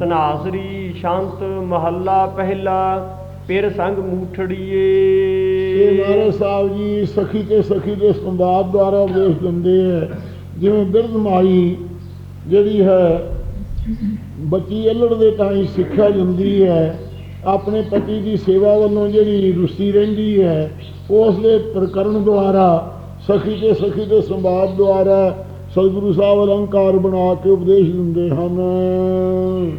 ਤਨਾਸਰੀ ਸ਼ਾਂਤ ਮਹੱਲਾ ਪਹਿਲਾ ਪਿਰ ਸੰਗ ਇਹ ਮਹਾਰਾਜ ਸਾਹਿਬ ਜੀ ਸਖੀ ਤੇ ਸਖੀ ਦੇ ਸੰਵਾਦ ਦੁਆਰਾ ਉਪਦੇਸ਼ ਦਿੰਦੇ ਹੈ। ਜਿਵੇਂ ਬਿਰਧ ਮਾਈ ਜਿਹੜੀ ਹੈ, ਬੱਚੀ ਅਲੜ ਦੇ ਟਾਈਮ ਸਿੱਖਿਆ ਜਾਂਦੀ ਹੈ। ਆਪਣੇ ਪਤੀ ਦੀ ਸੇਵਾ ਵੱਲੋਂ ਜਿਹੜੀ ਰੁੱਸੀ ਰਹਿੰਦੀ ਹੈ, ਉਸ ਦੇ ਪ੍ਰਕਰਨ ਦੁਆਰਾ, ਸਖੀ ਤੇ ਸਖੀ ਦੇ ਸੰਵਾਦ ਦੁਆਰਾ ਸਤਿਗੁਰੂ ਸਾਹਿਬ ਅਲੰਕਾਰ ਬਣਾ ਕੇ ਉਪਦੇਸ਼ ਦਿੰਦੇ ਹਨ।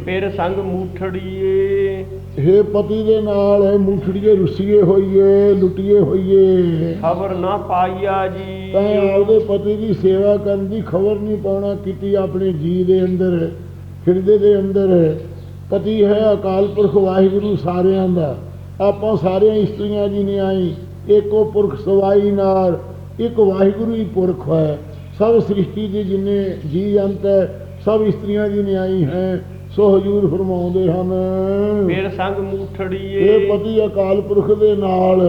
ਪਿਰ ਸੰਗ ਮੂਠੜੀਏ। ਹੇ ਪਤੀ ਦੇ ਨਾਲ ਮੁਠੜੀਏ ਰੁੱਸੀਏ ਹੋਈਏ ਲੁੱਟੀਏ ਹੋਈਏ। ਖਬਰ ਨਾ ਪਾਈਆ ਜੀ। ਤੈਂ ਆਪਦੇ ਪਤੀ ਦੀ ਸੇਵਾ ਕਰਨ ਦੀ ਖਬਰ ਨਹੀਂ ਪਾਉਣਾ ਕੀਤੀ ਆਪਣੇ ਜੀ ਦੇ ਅੰਦਰ ਹਿਰਦੇ ਦੇ ਅੰਦਰ। ਪਤੀ ਹੈ ਅਕਾਲ ਪੁਰਖ ਵਾਹਿਗੁਰੂ ਸਾਰਿਆਂ ਦਾ। ਆਪਾਂ ਸਾਰੀਆਂ ਇਸਤਰੀਆਂ ਜੀ ਨੇ ਆਈ। ਏਕੋ ਪੁਰਖ ਸਵਾਈ ਨਾਲ ਇੱਕ ਵਾਹਿਗੁਰੂ ਹੀ ਪੁਰਖ ਹੈ। ਸਭ ਸ੍ਰਿਸ਼ਟੀ ਦੇ ਜਿੰਨੇ ਜੀ ਅੰਤ ਹੈ ਸਭ ਇਸਤਰੀਆਂ ਜੀ ਨੇ ਆਈ ਹੈ ਸੋ ਹਜੂਰ ਫਰਮਾਉਂਦੇ ਹਨ। ਪਿਰ ਸੰਗ ਇਹ ਮੂਠੜੀਏ ਪਤੀ ਅਕਾਲ ਪੁਰਖ ਦੇ ਨਾਲ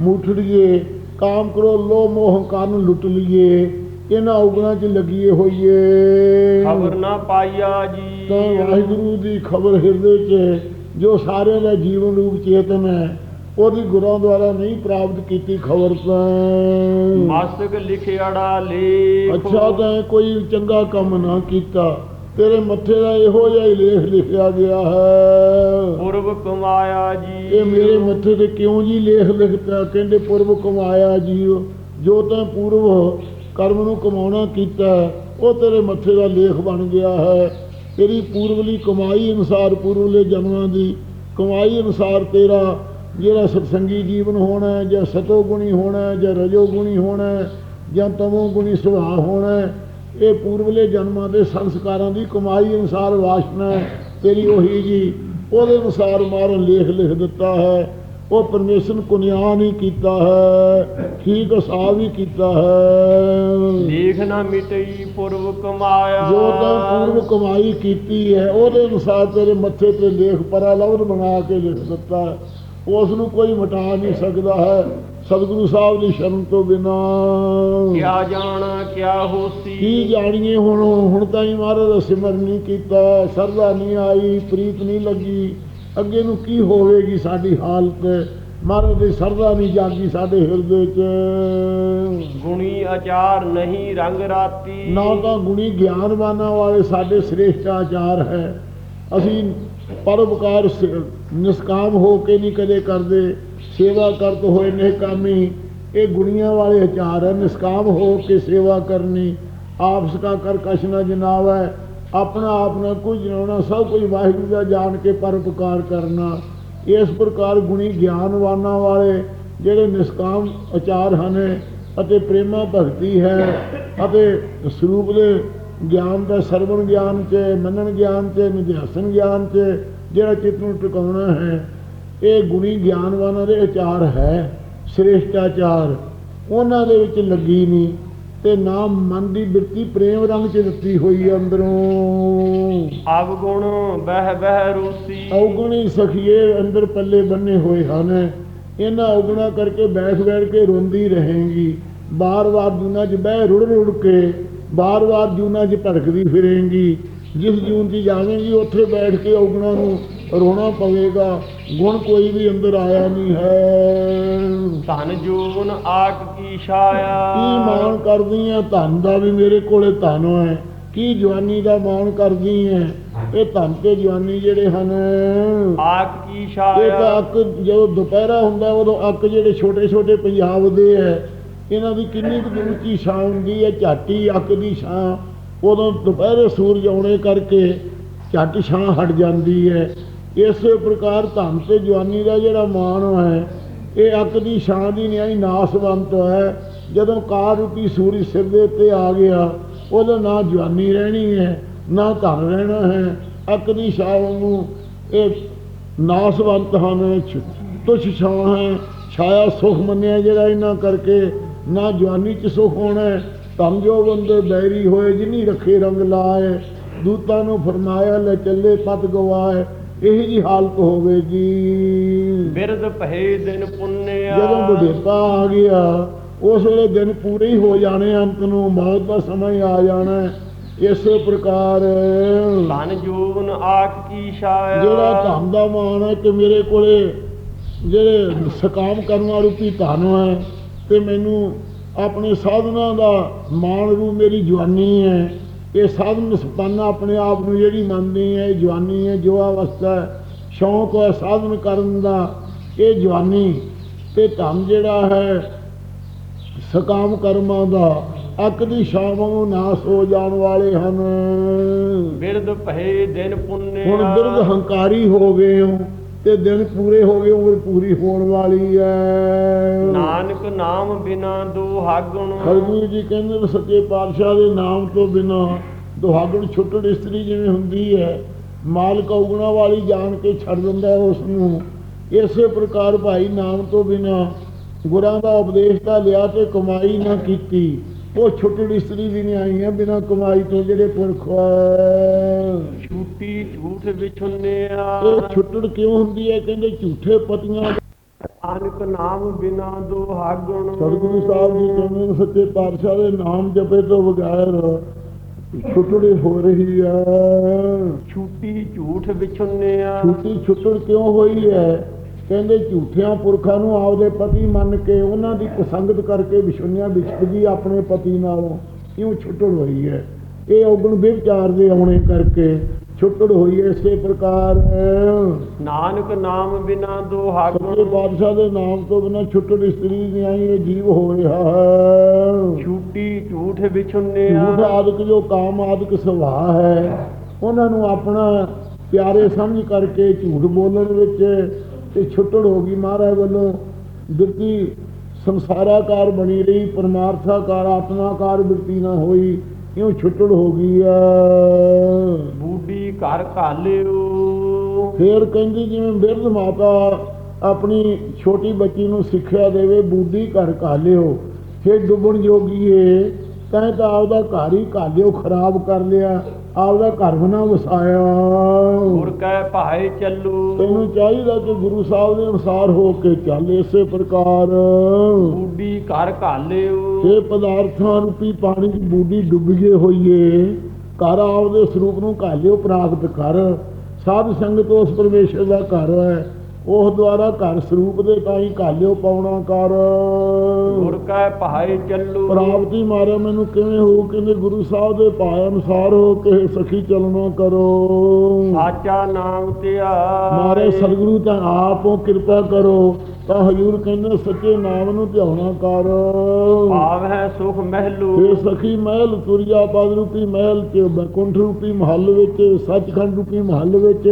ਮੁੱਠੜੀਏ ਕਾਮ ਕਰੋ ਲੋ ਮੋਹ ਕੰਨ ਲੁੱਟ ਲਈਏ ਇਹਨਾਂ ਉਗਣਾ 'ਚ ਲੱਗੀਏ ਹੋਈਏ। ਖਬਰ ਨਾ ਪਾਈਆ ਜੀ। ਤਾਂ ਵਾਹਿਗੁਰੂ ਦੀ ਖਬਰ ਹਿਰਦੇ 'ਚ ਜੋ ਸਾਰਿਆਂ ਦਾ ਜੀਵਨ ਰੂਪ ਚੇਤਨ ਹੈ ਉਹਦੀ ਗੁਰਾਂ ਦੁਆਰਾ ਨਹੀਂ ਪ੍ਰਾਪਤ ਕੀਤੀ ਖਬਰ ਤਾਂ ਮਾਸਕ ਲਿਖਿਆੜਾ ਲੇਖ। ਅੱਛਾ ਤਾਂ ਕੋਈ ਚੰਗਾ ਕੰਮ ਨਾ ਕੀਤਾ। ਤੇਰੇ ਮੱਥੇ ਦਾ ਇਹੋ ਜਿਹਾ ਹੀ ਲੇਖ ਲਿਖਿਆ ਗਿਆ ਹੈ। ਪੁਰਬ ਕਮਾਇਆ ਜੀ ਇਹ ਮੇਰੇ ਮੱਥੇ ਤੇ ਕਿਉਂ ਜੀ ਲੇਖ ਲਿਖਤਾ ਕਹਿੰਦੇ ਪੁਰਬ ਕਮਾਇਆ ਜੀਵ ਜੋ ਤਾਂ ਪੂਰਵ ਕਰਮ ਨੂੰ ਕਮਾਉਣਾ ਕੀਤਾ ਉਹ ਤੇਰੇ ਮੱਥੇ ਦਾ ਲੇਖ ਬਣ ਗਿਆ ਹੈ। ਤੇਰੀ ਪੂਰਵਲੀ ਕਮਾਈ ਅਨੁਸਾਰ ਪੂਰਵਲੇ ਜਨਮਾਂ ਦੀ ਕਮਾਈ ਅਨੁਸਾਰ ਤੇਰਾ ਜਿਹੜਾ ਸਤਸੰਗੀ ਜੀਵਨ ਹੋਣਾ ਹੈ, ਜਾਂ ਸਤੋ ਗੁਣੀ ਹੋਣਾ ਹੈ, ਜਾਂ ਰਜੋ ਗੁਣੀ ਹੋਣਾ ਹੈ, ਜਾਂ ਤਮੋ ਗੁਣੀ ਸੁਭਾਅ ਹੋਣਾ ਹੈ, ਇਹ ਪੂਰਵਲੇ ਜਨਮਾਂ ਦੇ ਸੰਸਕਾਰਾਂ ਦੀ ਕਮਾਈ ਅਨੁਸਾਰ ਵਾਸ਼ਨਾ ਹੈ, ਤੇਰੀ ਉਹੀ ਜੀ ਉਹਦੇ ਅਨੁਸਾਰ ਮਾਰਨ ਲੇਖ ਲਿਖ ਦਿੱਤਾ ਹੈ। ਉਹ ਪਰਮੇਸ਼ਰ ਕੁਨਿਆ ਨਹੀਂ ਕੀਤਾ ਹੈ ਠੀਕ ਹਿਸਾਬ ਹੀ ਕੀਤਾ ਹੈ। ਲੇਖ ਨਾ ਮਿਟਈ ਪੁਰਬ ਕਮਾਇਆ। ਜੋ ਤਾਂ ਪੂਰਵ ਕਮਾਈ ਕੀਤੀ ਹੈ ਉਹਦੇ ਅਨੁਸਾਰ ਤੇਰੇ ਮੱਥੇ ਤੇ ਲੇਖ ਪਰਾ ਲਫ਼ਜ਼ ਬਣਾ ਕੇ ਲਿਖ ਦਿੱਤਾ ਹੈ। ਉਸ ਨੂੰ ਕੋਈ ਮਿਟਾ ਨਹੀਂ ਸਕਦਾ ਹੈ। ਸਤਿਗੁਰੂ ਸਾਹਿਬ ਦੀ ਸ਼ਰਨ ਤੋਂ ਬਿਨਾ। ਕਿਆ ਜਾਣਾ ਕਿਆ ਹੋਸੀ। ਕੀ ਜਾਣੀਏ ਹੁਣ? ਹੁਣ ਤਾਂ ਹੀ ਮਹਾਰਾਜ ਦਾ ਸਿਮਰਨ ਨਹੀਂ ਕੀਤਾ। ਸਰਦਾ ਨਹੀਂ ਆਈ ਪ੍ਰੀਤ ਨਹੀਂ ਲੱਗੀ। ਅੱਗੇ ਨੂੰ ਕੀ ਹੋਵੇਗੀ ਸਾਡੀ ਹਾਲਤ? ਮਹਾਰਾਜ ਦੀ ਸਰਦਾ ਨਹੀਂ ਜਾਗੀ ਸਾਡੇ ਹਿਰਦੇ 'ਚ। ਗੁਣੀ ਆਚਾਰ ਨਹੀਂ ਰੰਗ ਰਾਤੀ। ਨਾ ਤਾਂ ਗੁਣੀ ਗਿਆਨਵਾਨਾਂ ਵਾਲੇ ਸਾਡੇ ਸ੍ਰੇਸ਼ਟ ਆਚਾਰ ਹੈ। ਅਸੀਂ ਪਰਉਪਕਾਰ ਸ- ਨਿਸਕਾਮ ਹੋ ਕੇ ਨਹੀਂ ਕਦੇ ਕਰਦੇ, ਸੇਵਾ ਕਰਤ ਹੋਏ ਨਿਹਕਾਮੀ ਇਹ ਗੁਣੀਆਂ ਵਾਲੇ ਆਚਾਰ ਹੈ ਨਿਸਕਾਮ ਹੋ ਕੇ ਸੇਵਾ ਕਰਨੀ। ਆਪਸ ਕਾ ਕਰ ਕਛ ਨਾ ਜਨਾਵ ਹੈ ਆਪਣਾ ਆਪ ਨਾ ਕੁਝ ਜਨਾਉਣਾ, ਸਭ ਕੁਝ ਵਾਹਿਗੁਰੂ ਦਾ ਜਾਣ ਕੇ ਪਰਉਪਕਾਰ ਕਰਨਾ। ਇਸ ਪ੍ਰਕਾਰ ਗੁਣੀ ਗਿਆਨਵਾਨਾਂ ਵਾਲੇ ਜਿਹੜੇ ਨਿਸਕਾਮ ਆਚਾਰ ਹਨ ਅਤੇ ਪ੍ਰੇਮਾ ਭਗਤੀ ਹੈ ਅਤੇ ਸਰੂਪ ਦੇ ਗਿਆਨ ਦਾ ਸਰਵਣ ਗਿਆਨ ਚ ਮੰਨਣ ਗਿਆਨ ਚ ਨਿਧਿਆਸਨ ਗਿਆਨ ਚ ਜਿਹੜਾ ਚਿੱਤ ਨੂੰ ਟਿਕਾਉਣਾ ਹੈ ਇਹ ਗੁਣੀ ਗਿਆਨਵਾਨਾਂ ਦੇ ਆਚਾਰ ਹੈ ਸ੍ਰੇਸ਼ਟਾਚਾਰ। ਉਹਨਾਂ ਦੇ ਵਿੱਚ ਲੱਗੀ ਨਹੀਂ ਤੇ ਨਾ ਮਨ ਦੀ ਬਿਰਤੀ ਪ੍ਰੇਮ ਰੰਗ ਚ ਦਿੱਤੀ ਹੋਈ ਹੈ ਅੰਦਰੋਂ। ਅਵਗੁਣ ਬਹਿ ਬਹਿ ਰੂਸੀ। ਔਗਣੀ ਸਖੀਏ ਅੰਦਰ ਪੱਲੇ ਬੰਨੇ ਹੋਏ ਹਨ। ਇਹਨਾਂ ਔਗਣਾ ਕਰਕੇ ਬੈਠ ਬੈਠ ਕੇ ਰੋਂਦੀ ਰਹੇਗੀ। ਬਾਰ-ਬਾਰ ਜੂਨਾ 'ਚ ਬਹਿ ਰੁੜ ਰੁੜ ਕੇ ਬਾਰ-ਬਾਰ ਜੂਨਾ 'ਚ ਭਟਕਦੀ ਫਿਰੇਗੀ ਜਿਸ ਜੂਨ 'ਚ ਜਾਵੇਂਗੀ ਉੱਥੇ ਬੈਠ ਕੇ ਔਗਣਾ ਨੂੰ ਰੋਣਾ ਪਵੇਗਾ। ਗੁਣ ਕੋਈ ਵੀ ਅੰਦਰ ਆਇਆ ਨਹੀਂ ਹੈ। ਧਨ ਜੂਨ ਆਕ ਕੀ ਛਾਇਆ। ਕੀ ਮਾਣ ਕਰਦੀ ਹੈ ਧਨ ਦਾ ਵੀ ਮੇਰੇ ਕੋਲੇ ਧਨ ਹੈ। ਕੀ ਜਵਾਨੀ ਦਾ ਮਾਣ ਕਰਦੀ ਹੈ ਇਹ ਧਨ ਤੇ ਜਵਾਨੀ ਜਿਹੜੇ ਹਨ। ਆਕ ਕੀ ਇਹ ਤਾਂ ਛਾਇਆ ਅੱਕ ਜਦੋਂ ਦੁਪਹਿਰਾ ਹੁੰਦਾ ਉਦੋਂ ਅੱਕ ਜਿਹੜੇ ਛੋਟੇ ਛੋਟੇ ਪੰਜਾਬ ਦੇ ਹੈ ਇਹਨਾਂ ਦੀ ਕਿੰਨੀ ਕੁ ਉੱਚੀ ਛਾਂ ਹੁੰਦੀ ਹੈ, ਝਾਟੀ ਅੱਕ ਦੀ ਛਾਂ। ਉਦੋਂ ਦੁਪਹਿਰੇ ਸੂਰਜ ਆਉਣੇ ਕਰਕੇ ਝੱਟ ਛਾਂ ਹਟ ਜਾਂਦੀ ਹੈ। ਇਸੇ ਪ੍ਰਕਾਰ ਧਨ ਤੇ ਜਵਾਨੀ ਦਾ ਜਿਹੜਾ ਮਾਣ ਹੈ, ਇਹ ਅੱਕ ਦੀ ਛਾਂ ਦੀ ਨਿਆਈ ਨਾਸਵੰਤ ਹੈ। ਜਦੋਂ ਕਾਰ ਰੂਪੀ ਸੂਰਜ ਸਿਰ ਦੇ ਉੱਤੇ ਆ ਗਿਆ, ਉਹਦਾ ਨਾ ਜਵਾਨੀ ਰਹਿਣੀ ਹੈ, ਨਾ ਧਨ ਰਹਿਣਾ ਹੈ। ਅੱਕ ਦੀ ਛਾਂ ਨੂੰ ਇਹ ਨਾਸਵੰਤ ਹਨ ਤੁਛ ਛਾਂ ਹੈ। ਛਾਇਆ ਸੁਖ ਮੰਨਿਆ ਜਿਹੜਾ ਇਹਨਾਂ ਕਰਕੇ ਨਾ ਜਵਾਨੀ ਚ ਸੁਖ ਹੋਣਾ। ਧਨ ਜੋ ਬੰਦੇ ਬੈਰੀ ਹੋਏ ਜਿਨੀ ਰੱਖੇ ਰੰਗ ਲਾਏ ਦੂਤਾਂ ਨੂੰ ਫਰਮਾਇਆ ਲੈ ਚੱਲੇ ਪਤ ਗਵਾਏ ਇਹੀ ਜੀ ਹਾਲਤ ਹੋਵੇਗੀ ਬਿਰਧ ਭਏ ਦਿਨ ਪੁੰਨਿਆ ਜਦੋਂ ਬੁਢੇਪਾ ਆ ਗਿਆ ਉਸ ਵੇਲੇ ਦਿਨ ਪੂਰੇ ਹੀ ਹੋ ਜਾਣੇ ਅੰਤ ਨੂੰ ਮੌਤ ਦਾ ਸਮਾਂ ਹੀ ਆ ਜਾਣਾ। ਇਸੇ ਪ੍ਰਕਾਰ ਧਨ ਜੋਨ ਆਖ ਕੀ ਛਾਇਆ ਜਿਹੜਾ ਧਨ ਦਾ ਮਾਣ ਹੈ ਕਿ ਮੇਰੇ ਕੋਲੇ ਜਿਹੜੇ ਸਕਾਮ ਕਰਨ ਰੂਪੀ ਧਨ ਹੈ ਤੇ ਮੈਨੂੰ ਆਪਣੇ ਸਾਧਨਾ ਦਾ ਮਾਣ ਰੂ ਮੇਰੀ ਜਵਾਨੀ ਹੈ। ਇਹ ਸਾਧਨ ਸੰਪੰਨ ਆਪਣੇ ਆਪ ਨੂੰ ਜਿਹੜੀ ਮੰਨਦੀ ਹੈ ਜਵਾਨੀ ਹੈ ਜੋ ਅਵਸਥਾ ਸ਼ੌਂਕ ਹੈ ਸਾਧਨ ਕਰਨ ਦਾ ਇਹ ਜਵਾਨੀ। ਤੇ ਧਨ ਜਿਹੜਾ ਹੈ ਸਕਾਮ ਕਰਮਾਂ ਦਾ ਅੱਕ ਦੀ ਸ਼ਾਮ ਨੂੰ ਨਾਸ ਹੋ ਜਾਣ ਵਾਲੇ ਹਨ। ਬਿਰਧ ਭਏ ਦਿਨ ਪੁੰਨਿਆ। ਹੁਣ ਬਿਰਧ ਹੰਕਾਰੀ ਹੋ ਗਏ ਹੋ। ਤੇ ਦਿਨ ਪੂਰੇ ਹੋ ਗਏ ਉਮਰ ਪੂਰੀ ਹੋਣ ਵਾਲੀ ਹੈ ਨਾਨਕ ਨਾਮ ਬਿਨਾ ਦੁਹਾਗਣ ਹਰਗੁਰੂ ਜੀ ਕਹਿੰਦੇ ਸੱਚੇ ਪਾਤਸ਼ਾਹ ਦੇ ਨਾਮ ਤੋਂ ਬਿਨਾ ਦੁਹਾਗਣ ਛੁੱਟੜ ਇਸਤਰੀ ਜਿਵੇਂ ਹੁੰਦੀ ਹੈ ਮਾਲਕ ਔਗਣਾ ਵਾਲੀ ਜਾਣ ਕੇ ਛੱਡ ਦਿੰਦਾ ਉਸ ਨੂੰ। ਇਸੇ ਪ੍ਰਕਾਰ ਭਾਈ ਨਾਮ ਤੋਂ ਬਿਨਾ ਗੁਰਾਂ ਦਾ ਉਪਦੇਸ਼ ਤਾਂ ਲਿਆ ਤੇ ਕਮਾਈ ਨਾ ਕੀਤੀ। ਉਹ ਛੁੱਟੜ ਇਸਤਰੀ ਵੀ ਨਹੀਂ ਆਈਆਂ ਬਿਨਾ ਕਮਾਈ ਤੋਂ ਜਿਹੜੇ ਪੁਰਖ ਛੂਟੀ ਝੂਠ ਵਿਛੁੰਨਿਆ ਇਹ ਛੁੱਟੜ ਕਿਉਂ ਹੁੰਦੀ ਹੈ? ਕਹਿੰਦੇ ਝੂਠੇ ਪਤੀਆਂ ਨਾਨਕ ਨਾਮ ਬਿਨਾ ਦੁਹਾਗਣ ਸਤਿਗੁਰੂ ਸਾਹਿਬ ਜੀ ਕਹਿੰਦੇ ਨੇ ਸੱਚੇ ਪਾਤਸ਼ਾਹ ਦੇ ਨਾਮ ਜਪੇ ਤੋਂ ਬਗੈਰ ਛੁੱਟੜੀ ਹੋ ਰਹੀ ਹੈ। ਛੂਟੀ ਝੂਠ ਵਿਛੁੰਨਿਆ ਛੁੱਟੀ ਛੁੱਟੜ ਕਿਉਂ ਹੋਈ ਹੈ? ਕਹਿੰਦੇ ਝੂਠਿਆਂ ਪੁਰਖਾਂ ਨੂੰ ਆਪਦੇ ਪਤੀ ਮੰਨ ਕੇ ਉਹਨਾਂ ਦੀ ਕੁਸੰਗਤ ਕਰਕੇ ਵਿਸ਼ੁੰਨਿਆਂ ਵਿਛੜ ਗਈ ਆਪਣੇ ਪਤੀ ਨਾਲੋਂ ਕਿਉਂ ਛੁੱਟੜ ਹੋਈ ਹੈ। ਇਹ ਔਗਣ ਵਿਚਾਰ ਦੇ ਆਉਣੇ ਕਰਕੇ ਛੁੱਟੜ ਹੋਈ ਹੈ ਇਸੇ ਪ੍ਰਕਾਰ। ਨਾਨਕ ਨਾਮ ਬਿਨਾ ਸੱਚੇ ਦੁਹਾਗਣ ਪਾਤਸ਼ਾਹ ਦੇ ਨਾਮ ਤੋਂ ਬਿਨਾਂ ਛੁੱਟੜ ਇਸਤਰੀ ਨਹੀਂ ਆਈ ਇਹ ਜੀਵ ਹੋ ਰਿਹਾ ਹੈ। ਛੂਟੀ ਝੂਠ ਝੂਠ ਵਿਛੁੰਨਿਆ। ਆਦਿਕ ਜੋ ਕਾਮ ਆਦਿਕ ਸੁਭਾਅ ਹੈ ਉਹਨਾਂ ਨੂੰ ਆਪਣਾ ਪਿਆਰੇ ਸਮਝ ਕਰਕੇ ਝੂਠ ਬੋਲਣ ਵਿੱਚ ਤੇ ਛੁੱਟੜ ਹੋ ਗਈ ਮਹਾਰਾਜ ਵੱਲੋਂ। ਬਿਰਤੀ ਸੰਸਾਰਾਕਾਰ ਬਣੀ ਰਹੀ ਪਰਮਾਰਥਾਕਾਰ ਆਤਮਾਕਾਰ ਬਿਰਤੀ ਨਾ ਹੋਈ ਕਿਉਂ ਛੁੱਟੜ ਹੋ ਗਈ ਆ। ਬੂਢੀ ਘਰ ਘਾਲਿਓ ਫੇਰ ਕਹਿੰਦੀ ਜਿਵੇਂ ਬਿਰਧ ਮਾਤਾ ਆਪਣੀ ਛੋਟੀ ਬੱਚੀ ਨੂੰ ਸਿੱਖਿਆ ਦੇਵੇ ਬੂਢੀ ਘਰ ਘਾਲਿਓ ਫੇਰ ਡੁੱਬਣ ਜੋਗੀ ਏ ਤੈਂ ਤਾਂ ਆਪਦਾ ਘਰ ਹੀ ਘਾਲਿਓ ਖਰਾਬ ਕਰ ਲਿਆ। ਆਪਦਾ ਘਰ ਬਣਾ ਵਸਾਇਆ। ਗੁਰ ਕੈ ਭਾਏ ਚੱਲੂ। ਤੈਨੂੰ ਚਾਹੀਦਾ ਕਿ ਗੁਰੂ ਸਾਹਿਬ ਦੇ ਅਨੁਸਾਰ ਹੋ ਕੇ ਚੱਲ ਇਸੇ ਪ੍ਰਕਾਰ। ਬੂਢੀ ਘਰ ਘਾਲਿਓ। ਇਹ ਪਦਾਰਥਾਂ ਰੂਪੀ ਪਾਣੀ ਦੀ ਬੂਢੀ ਡੁੱਬ ਗਏ ਹੋਈਏ। ਘਰ ਆਪਦੇ ਸਰੂਪ ਨੂੰ ਘਾਲਿਓ ਪ੍ਰਾਪਤ ਕਰ। ਸਾਧ ਸੰਗਤ ਉਸ ਪਰਮੇਸ਼ਰ ਦਾ ਘਰ ਹੈ। ਉਹ ਦੁਆਰਾ ਘਰ ਸਰੂਪ ਦੇ ਤਾਈ ਘਾਲਿਓ ਪਾਉਣਾ ਕਰ। ਗੁਰ ਕੈ ਭਾਏ ਚੱਲੂ। ਪ੍ਰਾਪਤੀ ਮਾਰੇ ਮੈਨੂੰ ਕਿਵੇਂ ਹੋ ਕਹਿੰਦੇ ਗੁਰੂ ਸਾਹਿਬ ਦੇ ਭਾਅ ਅਨੁਸਾਰ ਹੋ ਕੇ ਸਖੀ ਚੱਲਣਾ ਕਰੋ। ਸਾਚਾ ਨਾਮ ਧਿਆਏ ਮਾਰੇ ਸਤਿਗੁਰੂ ਤਾਂ ਆਪੋ ਕਿਰਪਾ ਕਰੋ ਤਾਂ ਹਜੂਰ ਕਹਿੰਦੇ ਸੱਚੇ ਨਾਮ ਨੂੰ ਧਿਆਉਣਾ ਕਰ। ਭਾਵ ਹੈ ਸੁਖ ਮਹਿਲੂ। ਇਹ ਸਖੀ ਮਹਿਲ ਤੁਰਿਆ ਪਦ ਰੂਪੀ ਮਹਿਲ ਚ ਬੈਕੁੰਠ ਰੂਪੀ ਮਹੱਲ ਵਿੱਚ ਸੱਚਖੰਡ ਰੂਪੀ ਮਹੱਲ ਵਿੱਚ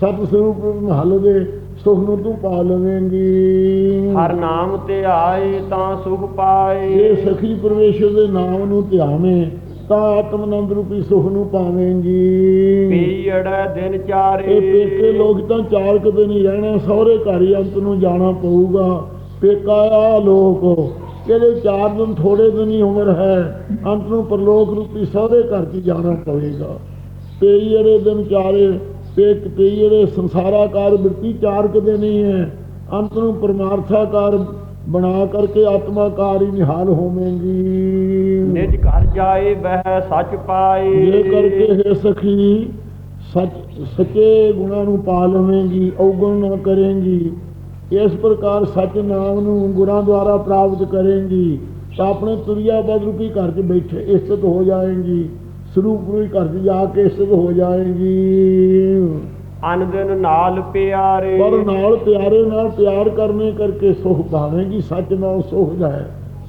ਸਤ ਸਰੂਪ ਰੂਪੀ ਮਹੱਲ ਦੇ ਸੁਖ ਨੂੰ ਤੂੰ ਪਾ ਲਵੇਂਗੀ। ਹਰ ਨਾਮ ਧਿਆਏ ਤਾਂ ਸੁਖ ਪਾਏ। ਇਹ ਸਖੀ ਪਰਮੇਸ਼ਰ ਦੇ ਨਾਮ ਨੂੰ ਧਿਆਵੇਂ ਤਾਂ ਆਤਮਨੰਦ ਰੂਪੀ ਸੁਖ ਨੂੰ ਪਾਵੇਂਗੀ। ਪੀੜੈ ਦਿਨ ਚਾਰੇ। ਇਹ ਪੇਕੇ ਲੋਕ ਤਾਂ ਚਾਰ ਕਦੇ ਨਹੀਂ ਰਹਿਣਾ ਸਹੁਰੇ ਘਰ ਹੀ ਅੰਤ ਨੂੰ ਜਾਣਾ ਪਊਗਾ। ਪੇਕਾ ਆ ਲੋਕ ਇਹਦੇ ਚਾਰ ਦਿਨ ਥੋੜੇ ਦਿਨ ਹੀ ਉਮਰ ਹੈ ਅੰਤ ਨੂੰ ਪਰਲੋਕ ਰੂਪੀ ਸਹੁਰੇ ਘਰ 'ਚ ਜਾਣਾ ਪਵੇਗਾ। ਪੇਈ ਜਿਹੜੇ ਦਿਨ ਚਾਰੇ ਪੇਕ ਪੇਈ ਜਿਹੜੇ ਸੰਸਾਰਾਕਾਰ ਬਿਰਤੀ ਚਾਰ ਕਦੇ ਨਹੀਂ ਹੈ ਅੰਤ ਨੂੰ ਪਰਮਾਰਥਾਕਾਰ ਬਣਾ ਕਰਕੇ ਆਤਮਾਕਾਰ ਹੀ ਨਿਹਾਲ ਹੋਵੇਂਗੀ। ਨਿਜ ਘਰ ਜਾਏ ਬਹਿ ਸੱਚ ਪਾਏ। ਜੇ ਕਰਕੇ ਹੈ ਸਖੀ ਸੱਚ ਸੱਚੇ ਗੁਣਾਂ ਨੂੰ ਪਾ ਲਵੇਂਗੀ ਔਗਣ ਨਾ ਕਰੇਂਗੀ। ਇਸ ਪ੍ਰਕਾਰ ਸੱਚ ਨਾਮ ਨੂੰ ਗੁਰਾਂ ਦੁਆਰਾ ਪ੍ਰਾਪਤ ਕਰੇਂਗੀ। ਤਾਂ ਆਪਣੇ ਤੁਰਿਆ ਬਦ ਰੂਪੀ ਘਰ 'ਚ ਬੈਠੇ ਇਸਤ ਹੋ ਜਾਏਂਗੀ। ਸਰੂਪ ਰੂਪੀ ਘਰ ਜਾ ਕੇ ਇਸਤ ਹੋ ਜਾਏਂਗੀ। ਅਨ ਦਿਨ ਨਾਲ ਪਿਆਰੇ। ਪਰ ਨਾਲ ਪਿਆਰੇ ਨਾਲ ਪਿਆਰ ਕਰਨੇ ਕਰਕੇ ਸੁਖ ਪਾਵੇਂਗੀ ਸੱਚ ਨਾਲ ਸੁਖ ਜਾਏ।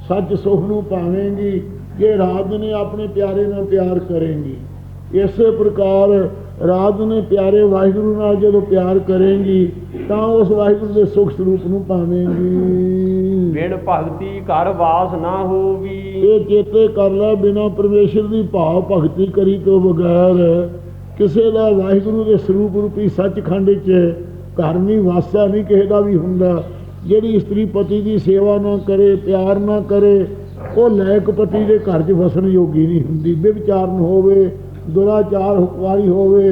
ਸੱਚ ਸੁਖ ਨੂੰ ਪਾਵੇਂਗੀ ਜੇ ਰਾਤ ਨੇ ਆਪਣੇ ਪਿਆਰੇ ਨਾਲ ਪਿਆਰ ਕਰੇਂਗੀ। ਇਸੇ ਪ੍ਰਕਾਰ ਰਾਤ ਨੇ ਪਿਆਰੇ ਵਾਹਿਗੁਰੂ ਨਾਲ ਜਦੋਂ ਪਿਆਰ ਕਰੇਂਗੀ ਤਾਂ ਉਸ ਵਾਹਿਗੁਰੂ ਦੇ ਸੁਖ ਸਰੂਪ ਨੂੰ ਪਾਵੇਂਗੀ। ਬਿਨ ਭਗਤੀ ਘਰ ਵਾਸ ਨਾ ਹੋਵੀ। ਇਹ ਚੇਤੇ ਕਰ ਲੈ ਬਿਨਾ ਪਰਮੇਸ਼ਰ ਦੀ ਭਾਵ ਭਗਤੀ ਕਰੀ ਤੋਂ ਬਗੈਰ ਕਿਸੇ ਦਾ ਵਾਹਿਗੁਰੂ ਦੇ ਸਰੂਪ ਰੂਪੀ ਸੱਚਖੰਡ ਵਿੱਚ ਘਰ ਨਹੀਂ ਵਾਸਾ ਨਹੀਂ ਕਿਸੇ ਦਾ ਵੀ ਹੁੰਦਾ। ਜਿਹੜੀ ਇਸਤਰੀ ਪਤੀ ਦੀ ਸੇਵਾ ਨਾ ਕਰੇ ਪਿਆਰ ਨਾ ਕਰੇ ਉਹ ਲੈਕ ਪਤੀ ਦੇ ਘਰ 'ਚ ਵਸਣ ਯੋਗੀ ਨਹੀਂ ਹੁੰਦੀ। ਬੇਵਿਚਾਰਨ ਹੋਵੇ ਦੁਰਾਚਾਰ ਵਾਲੀ ਹੋਵੇ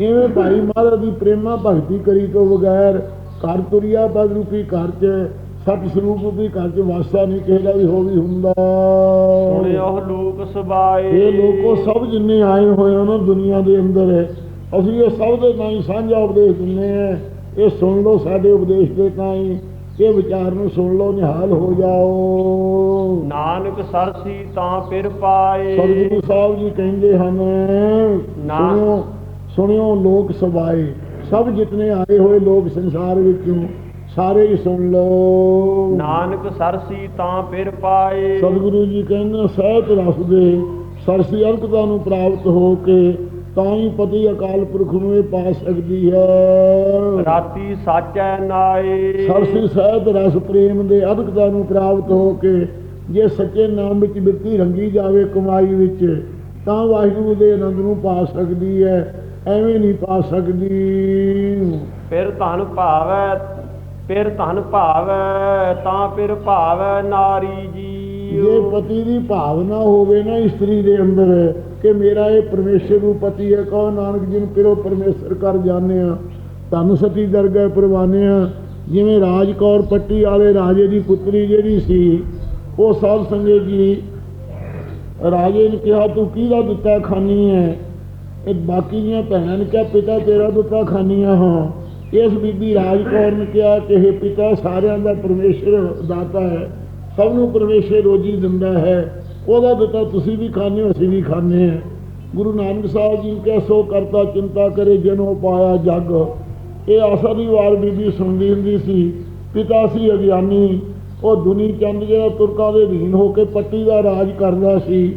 ਐਵੇਂ ਭਾਈ ਮਹਾਰਾਜ ਦੀ ਪ੍ਰੇਮਾ ਭਗਤੀ ਕਰੀ ਤੋਂ ਬਗੈਰ ਘਰ ਤੁਰਿਆ ਬਦ ਰੂਪੀ ਘਰ 'ਚ ਸਤ ਸਰੂਪ ਵੀ ਘਰ ਚ ਵਾਸਾ ਨਹੀਂ ਕਿਸੇ ਦਾ ਵੀ ਹੋ ਵੀ ਹੁੰਦਾ। ਸੁਣਿਓ ਲੋਕ ਸਬਾਏ। ਇਹ ਲੋਕੋ ਸਭ ਜਿੰਨੇ ਆਏ ਹੋਏ ਹੋ ਨਾ ਦੁਨੀਆ ਦੇ ਅੰਦਰ ਅਸੀਂ ਇਹ ਸਭ ਦੇ ਨਾਲ ਹੀ ਸਾਂਝਾ ਉਪਦੇਸ਼ ਦਿੰਦੇ ਆ। ਇਹ ਸੁਣ ਲਓ ਸਾਡੇ ਉਪਦੇਸ਼ ਦੇ ਤਾਂ ਹੀ ਇਹ ਵਿਚਾਰ ਨੂੰ ਸੁਣ ਲਓ ਨਿਹਾਲ ਹੋ ਜਾਓ। ਨਾਨਕ ਸਰਸੀ ਤਾਂ ਫਿਰ ਪਾਏ। ਸਤਿਗੁਰੂ ਸਾਹਿਬ ਜੀ ਕਹਿੰਦੇ ਹਨ। ਸੁਣਿਓ ਸੁਣਿਓ ਲੋਕ ਸਭਾਏ ਸਭ ਜਿਤਨੇ ਆਏ ਹੋਏ ਲੋਕ ਸੰਸਾਰ ਵਿੱਚੋਂ ਸਾਰੇ ਹੀ ਸੁਣ ਲਓ। ਨਾਨਕ ਸਰਸੀ ਤਾਂ ਫਿਰ ਪਾਏ। ਸਤਿਗੁਰੂ ਜੀ ਕਹਿੰਦੇ ਸਹਿਤ ਰਸ ਦੇ ਸਰਸੀ ਅਰਕਤਾ ਨੂੰ ਪ੍ਰਾਪਤ ਹੋ ਕੇ ਤਾਂ ਹੀ ਪਤੀ ਅਕਾਲ ਪੁਰਖ ਨੂੰ ਇਹ ਪਾ ਸਕਦੀ ਹੈ। ਰਾਤੀ ਸਾਚੈ ਨਾਏ। ਸਰਸੀ ਸਹਿਤ ਰਸ ਪ੍ਰੇਮ ਦੇ ਅਰਕਤਾ ਨੂੰ ਪ੍ਰਾਪਤ ਹੋ ਕੇ ਜੇ ਸੱਚੇ ਨਾਮ ਵਿੱਚ ਬਿਰਤੀ ਰੰਗੀ ਜਾਵੇ ਕਮਾਈ ਵਿੱਚ ਤਾਂ ਵਾਹਿਗੁਰੂ ਦੇ ਆਨੰਦ ਨੂੰ ਪਾ ਸਕਦੀ ਹੈ। ਐਵੇਂ ਨਹੀਂ ਪਾ ਸਕਦੀ। ਫਿਰ ਧਨ ਭਾਵੈ ਫਿਰ ਧਨ ਭਾਵੈ, ਤਾਂ ਫਿਰ ਭਾਵੈ ਨਾਰੀ ਜੀ ਜੇ ਪਤੀ ਦੀ ਭਾਵਨਾ ਹੋਵੇ ਨਾ ਇਸਤਰੀ ਦੇ ਅੰਦਰ, ਕਿ ਮੇਰਾ ਇਹ ਪਰਮੇਸ਼ਰ ਨੂੰ ਪਤੀ ਹੈ, ਕਹੋ ਨਾਨਕ ਜੀ ਨੂੰ ਪਿਰੋ ਪਰਮੇਸ਼ਰ ਕਰ ਜਾਣੇ ਆ ਧੰਨ ਸਤੀ ਦਰਗਾਹ ਪ੍ਰਵਾਨੇ ਆ ਜਿਵੇਂ ਰਾਜ ਕੌਰ ਪੱਟੀ ਵਾਲੇ ਰਾਜੇ ਦੀ ਪੁੱਤਰੀ ਜਿਹੜੀ ਸੀ, ਉਹ ਸਾਧ ਸੰਗਤ ਜੀ, ਰਾਜੇ ਨੇ ਕਿਹਾ, ਤੂੰ ਕਿਹਦਾ ਦਿੱਤਾ ਖਾਨੀ ਹੈ? ਇਹ ਬਾਕੀ ਦੀਆਂ ਭੈਣਾਂ ਨੇ ਕਿਹਾ, ਪਿਤਾ ਤੇਰਾ ਦਿੱਤਾ ਖਾਨੀਆਂ ਹਾਂ। ਇਸ ਬੀਬੀ ਰਾਜ ਕੌਰ ਨੇ ਕਿਹਾ ਕਿ ਇਹ ਪਿਤਾ ਸਾਰਿਆਂ ਦਾ ਪਰਮੇਸ਼ਰ ਦਾਤਾ ਹੈ, ਸਭ ਨੂੰ ਪਰਮੇਸ਼ਰ ਰੋਜੀ ਦਿੰਦਾ ਹੈ। ਉਹਦਾ ਦਿੱਤਾ ਤੁਸੀਂ ਵੀ ਖਾਂਦੇ ਹੋ, ਅਸੀਂ ਵੀ ਖਾਂਦੇ ਹਾਂ। ਗੁਰੂ ਨਾਨਕ ਸਾਹਿਬ ਜੀ ਕਹਿ, ਸੋ ਕਰਤਾ, ਚਿੰਤਾ ਕਰੇ ਜਨੋ ਪਾਇਆ ਜਗ। ਇਹ ਆਸਾ ਦੀ ਵਾਰ ਬੀਬੀ ਸੁਣਦੀ ਹੁੰਦੀ ਸੀ, ਪਿਤਾ ਸੀ ਅਗਿਆਨੀ। ਉਹ ਦੁਨੀ ਚੰਦ ਜਿਹੜਾ ਤੁਰਕਾਂ ਦੇ ਅਧੀਨ ਹੋ ਕੇ ਪੱਟੀ ਦਾ ਰਾਜ ਕਰਦਾ ਸੀ।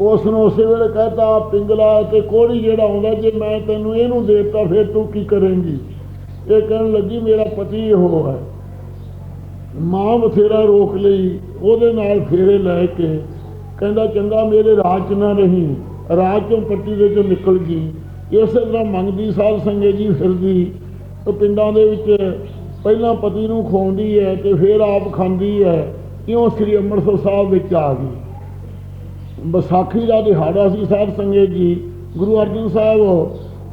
ਉਸ ਨੂੰ ਉਸੇ ਵੇਲੇ ਕਹਤਾ ਪਿੰਗਲਾ ਤੇ ਕੋੜੀ ਜਿਹੜਾ ਆਉਂਦਾ, ਜੇ ਮੈਂ ਤੈਨੂੰ ਇਹਨੂੰ ਦੇਤਾ, ਫਿਰ ਤੂੰ ਕੀ ਕਰੇਂਗੀ? ਇਹ ਕਹਿਣ ਲੱਗੀ, ਮੇਰਾ ਪਤੀ ਉਹ ਹੈ। ਮਾਂ ਬਥੇਰਾ ਰੋਕ ਲਈ, ਉਹਦੇ ਨਾਲ ਫੇਰੇ ਲੈ ਕੇ ਕਹਿੰਦਾ, ਚੰਗਾ, ਮੇਰੇ ਰਾਜ ਚ ਨਾ ਰਹੀ। ਰਾਜ ਚੋਂ ਪੱਟੀ ਦੇ ਚੋਂ ਨਿਕਲ ਗਈ। ਇਸੇ ਤਰ੍ਹਾਂ ਮੰਗਦੀ, ਸਾਧ ਸੰਗਤ ਜੀ ਫਿਰਦੀ। ਉਹ ਪਿੰਡਾਂ ਦੇ ਵਿੱਚ ਪਹਿਲਾਂ ਪਤੀ ਨੂੰ ਖਵਾਉਂਦੀ ਹੈ ਤੇ ਫਿਰ ਆਪ ਖਾਂਦੀ ਹੈ। ਕਿਉਂ ਸ੍ਰੀ ਅੰਮ੍ਰਿਤਸਰ ਸਾਹਿਬ ਵਿੱਚ ਆ ਗਈ। ਵਿਸਾਖੀ ਦਾ ਦਿਹਾੜਾ ਸੀ ਸਾਹਿਬ ਸੰਗਤ ਜੀ, ਗੁਰੂ ਅਰਜਨ ਸਾਹਿਬ।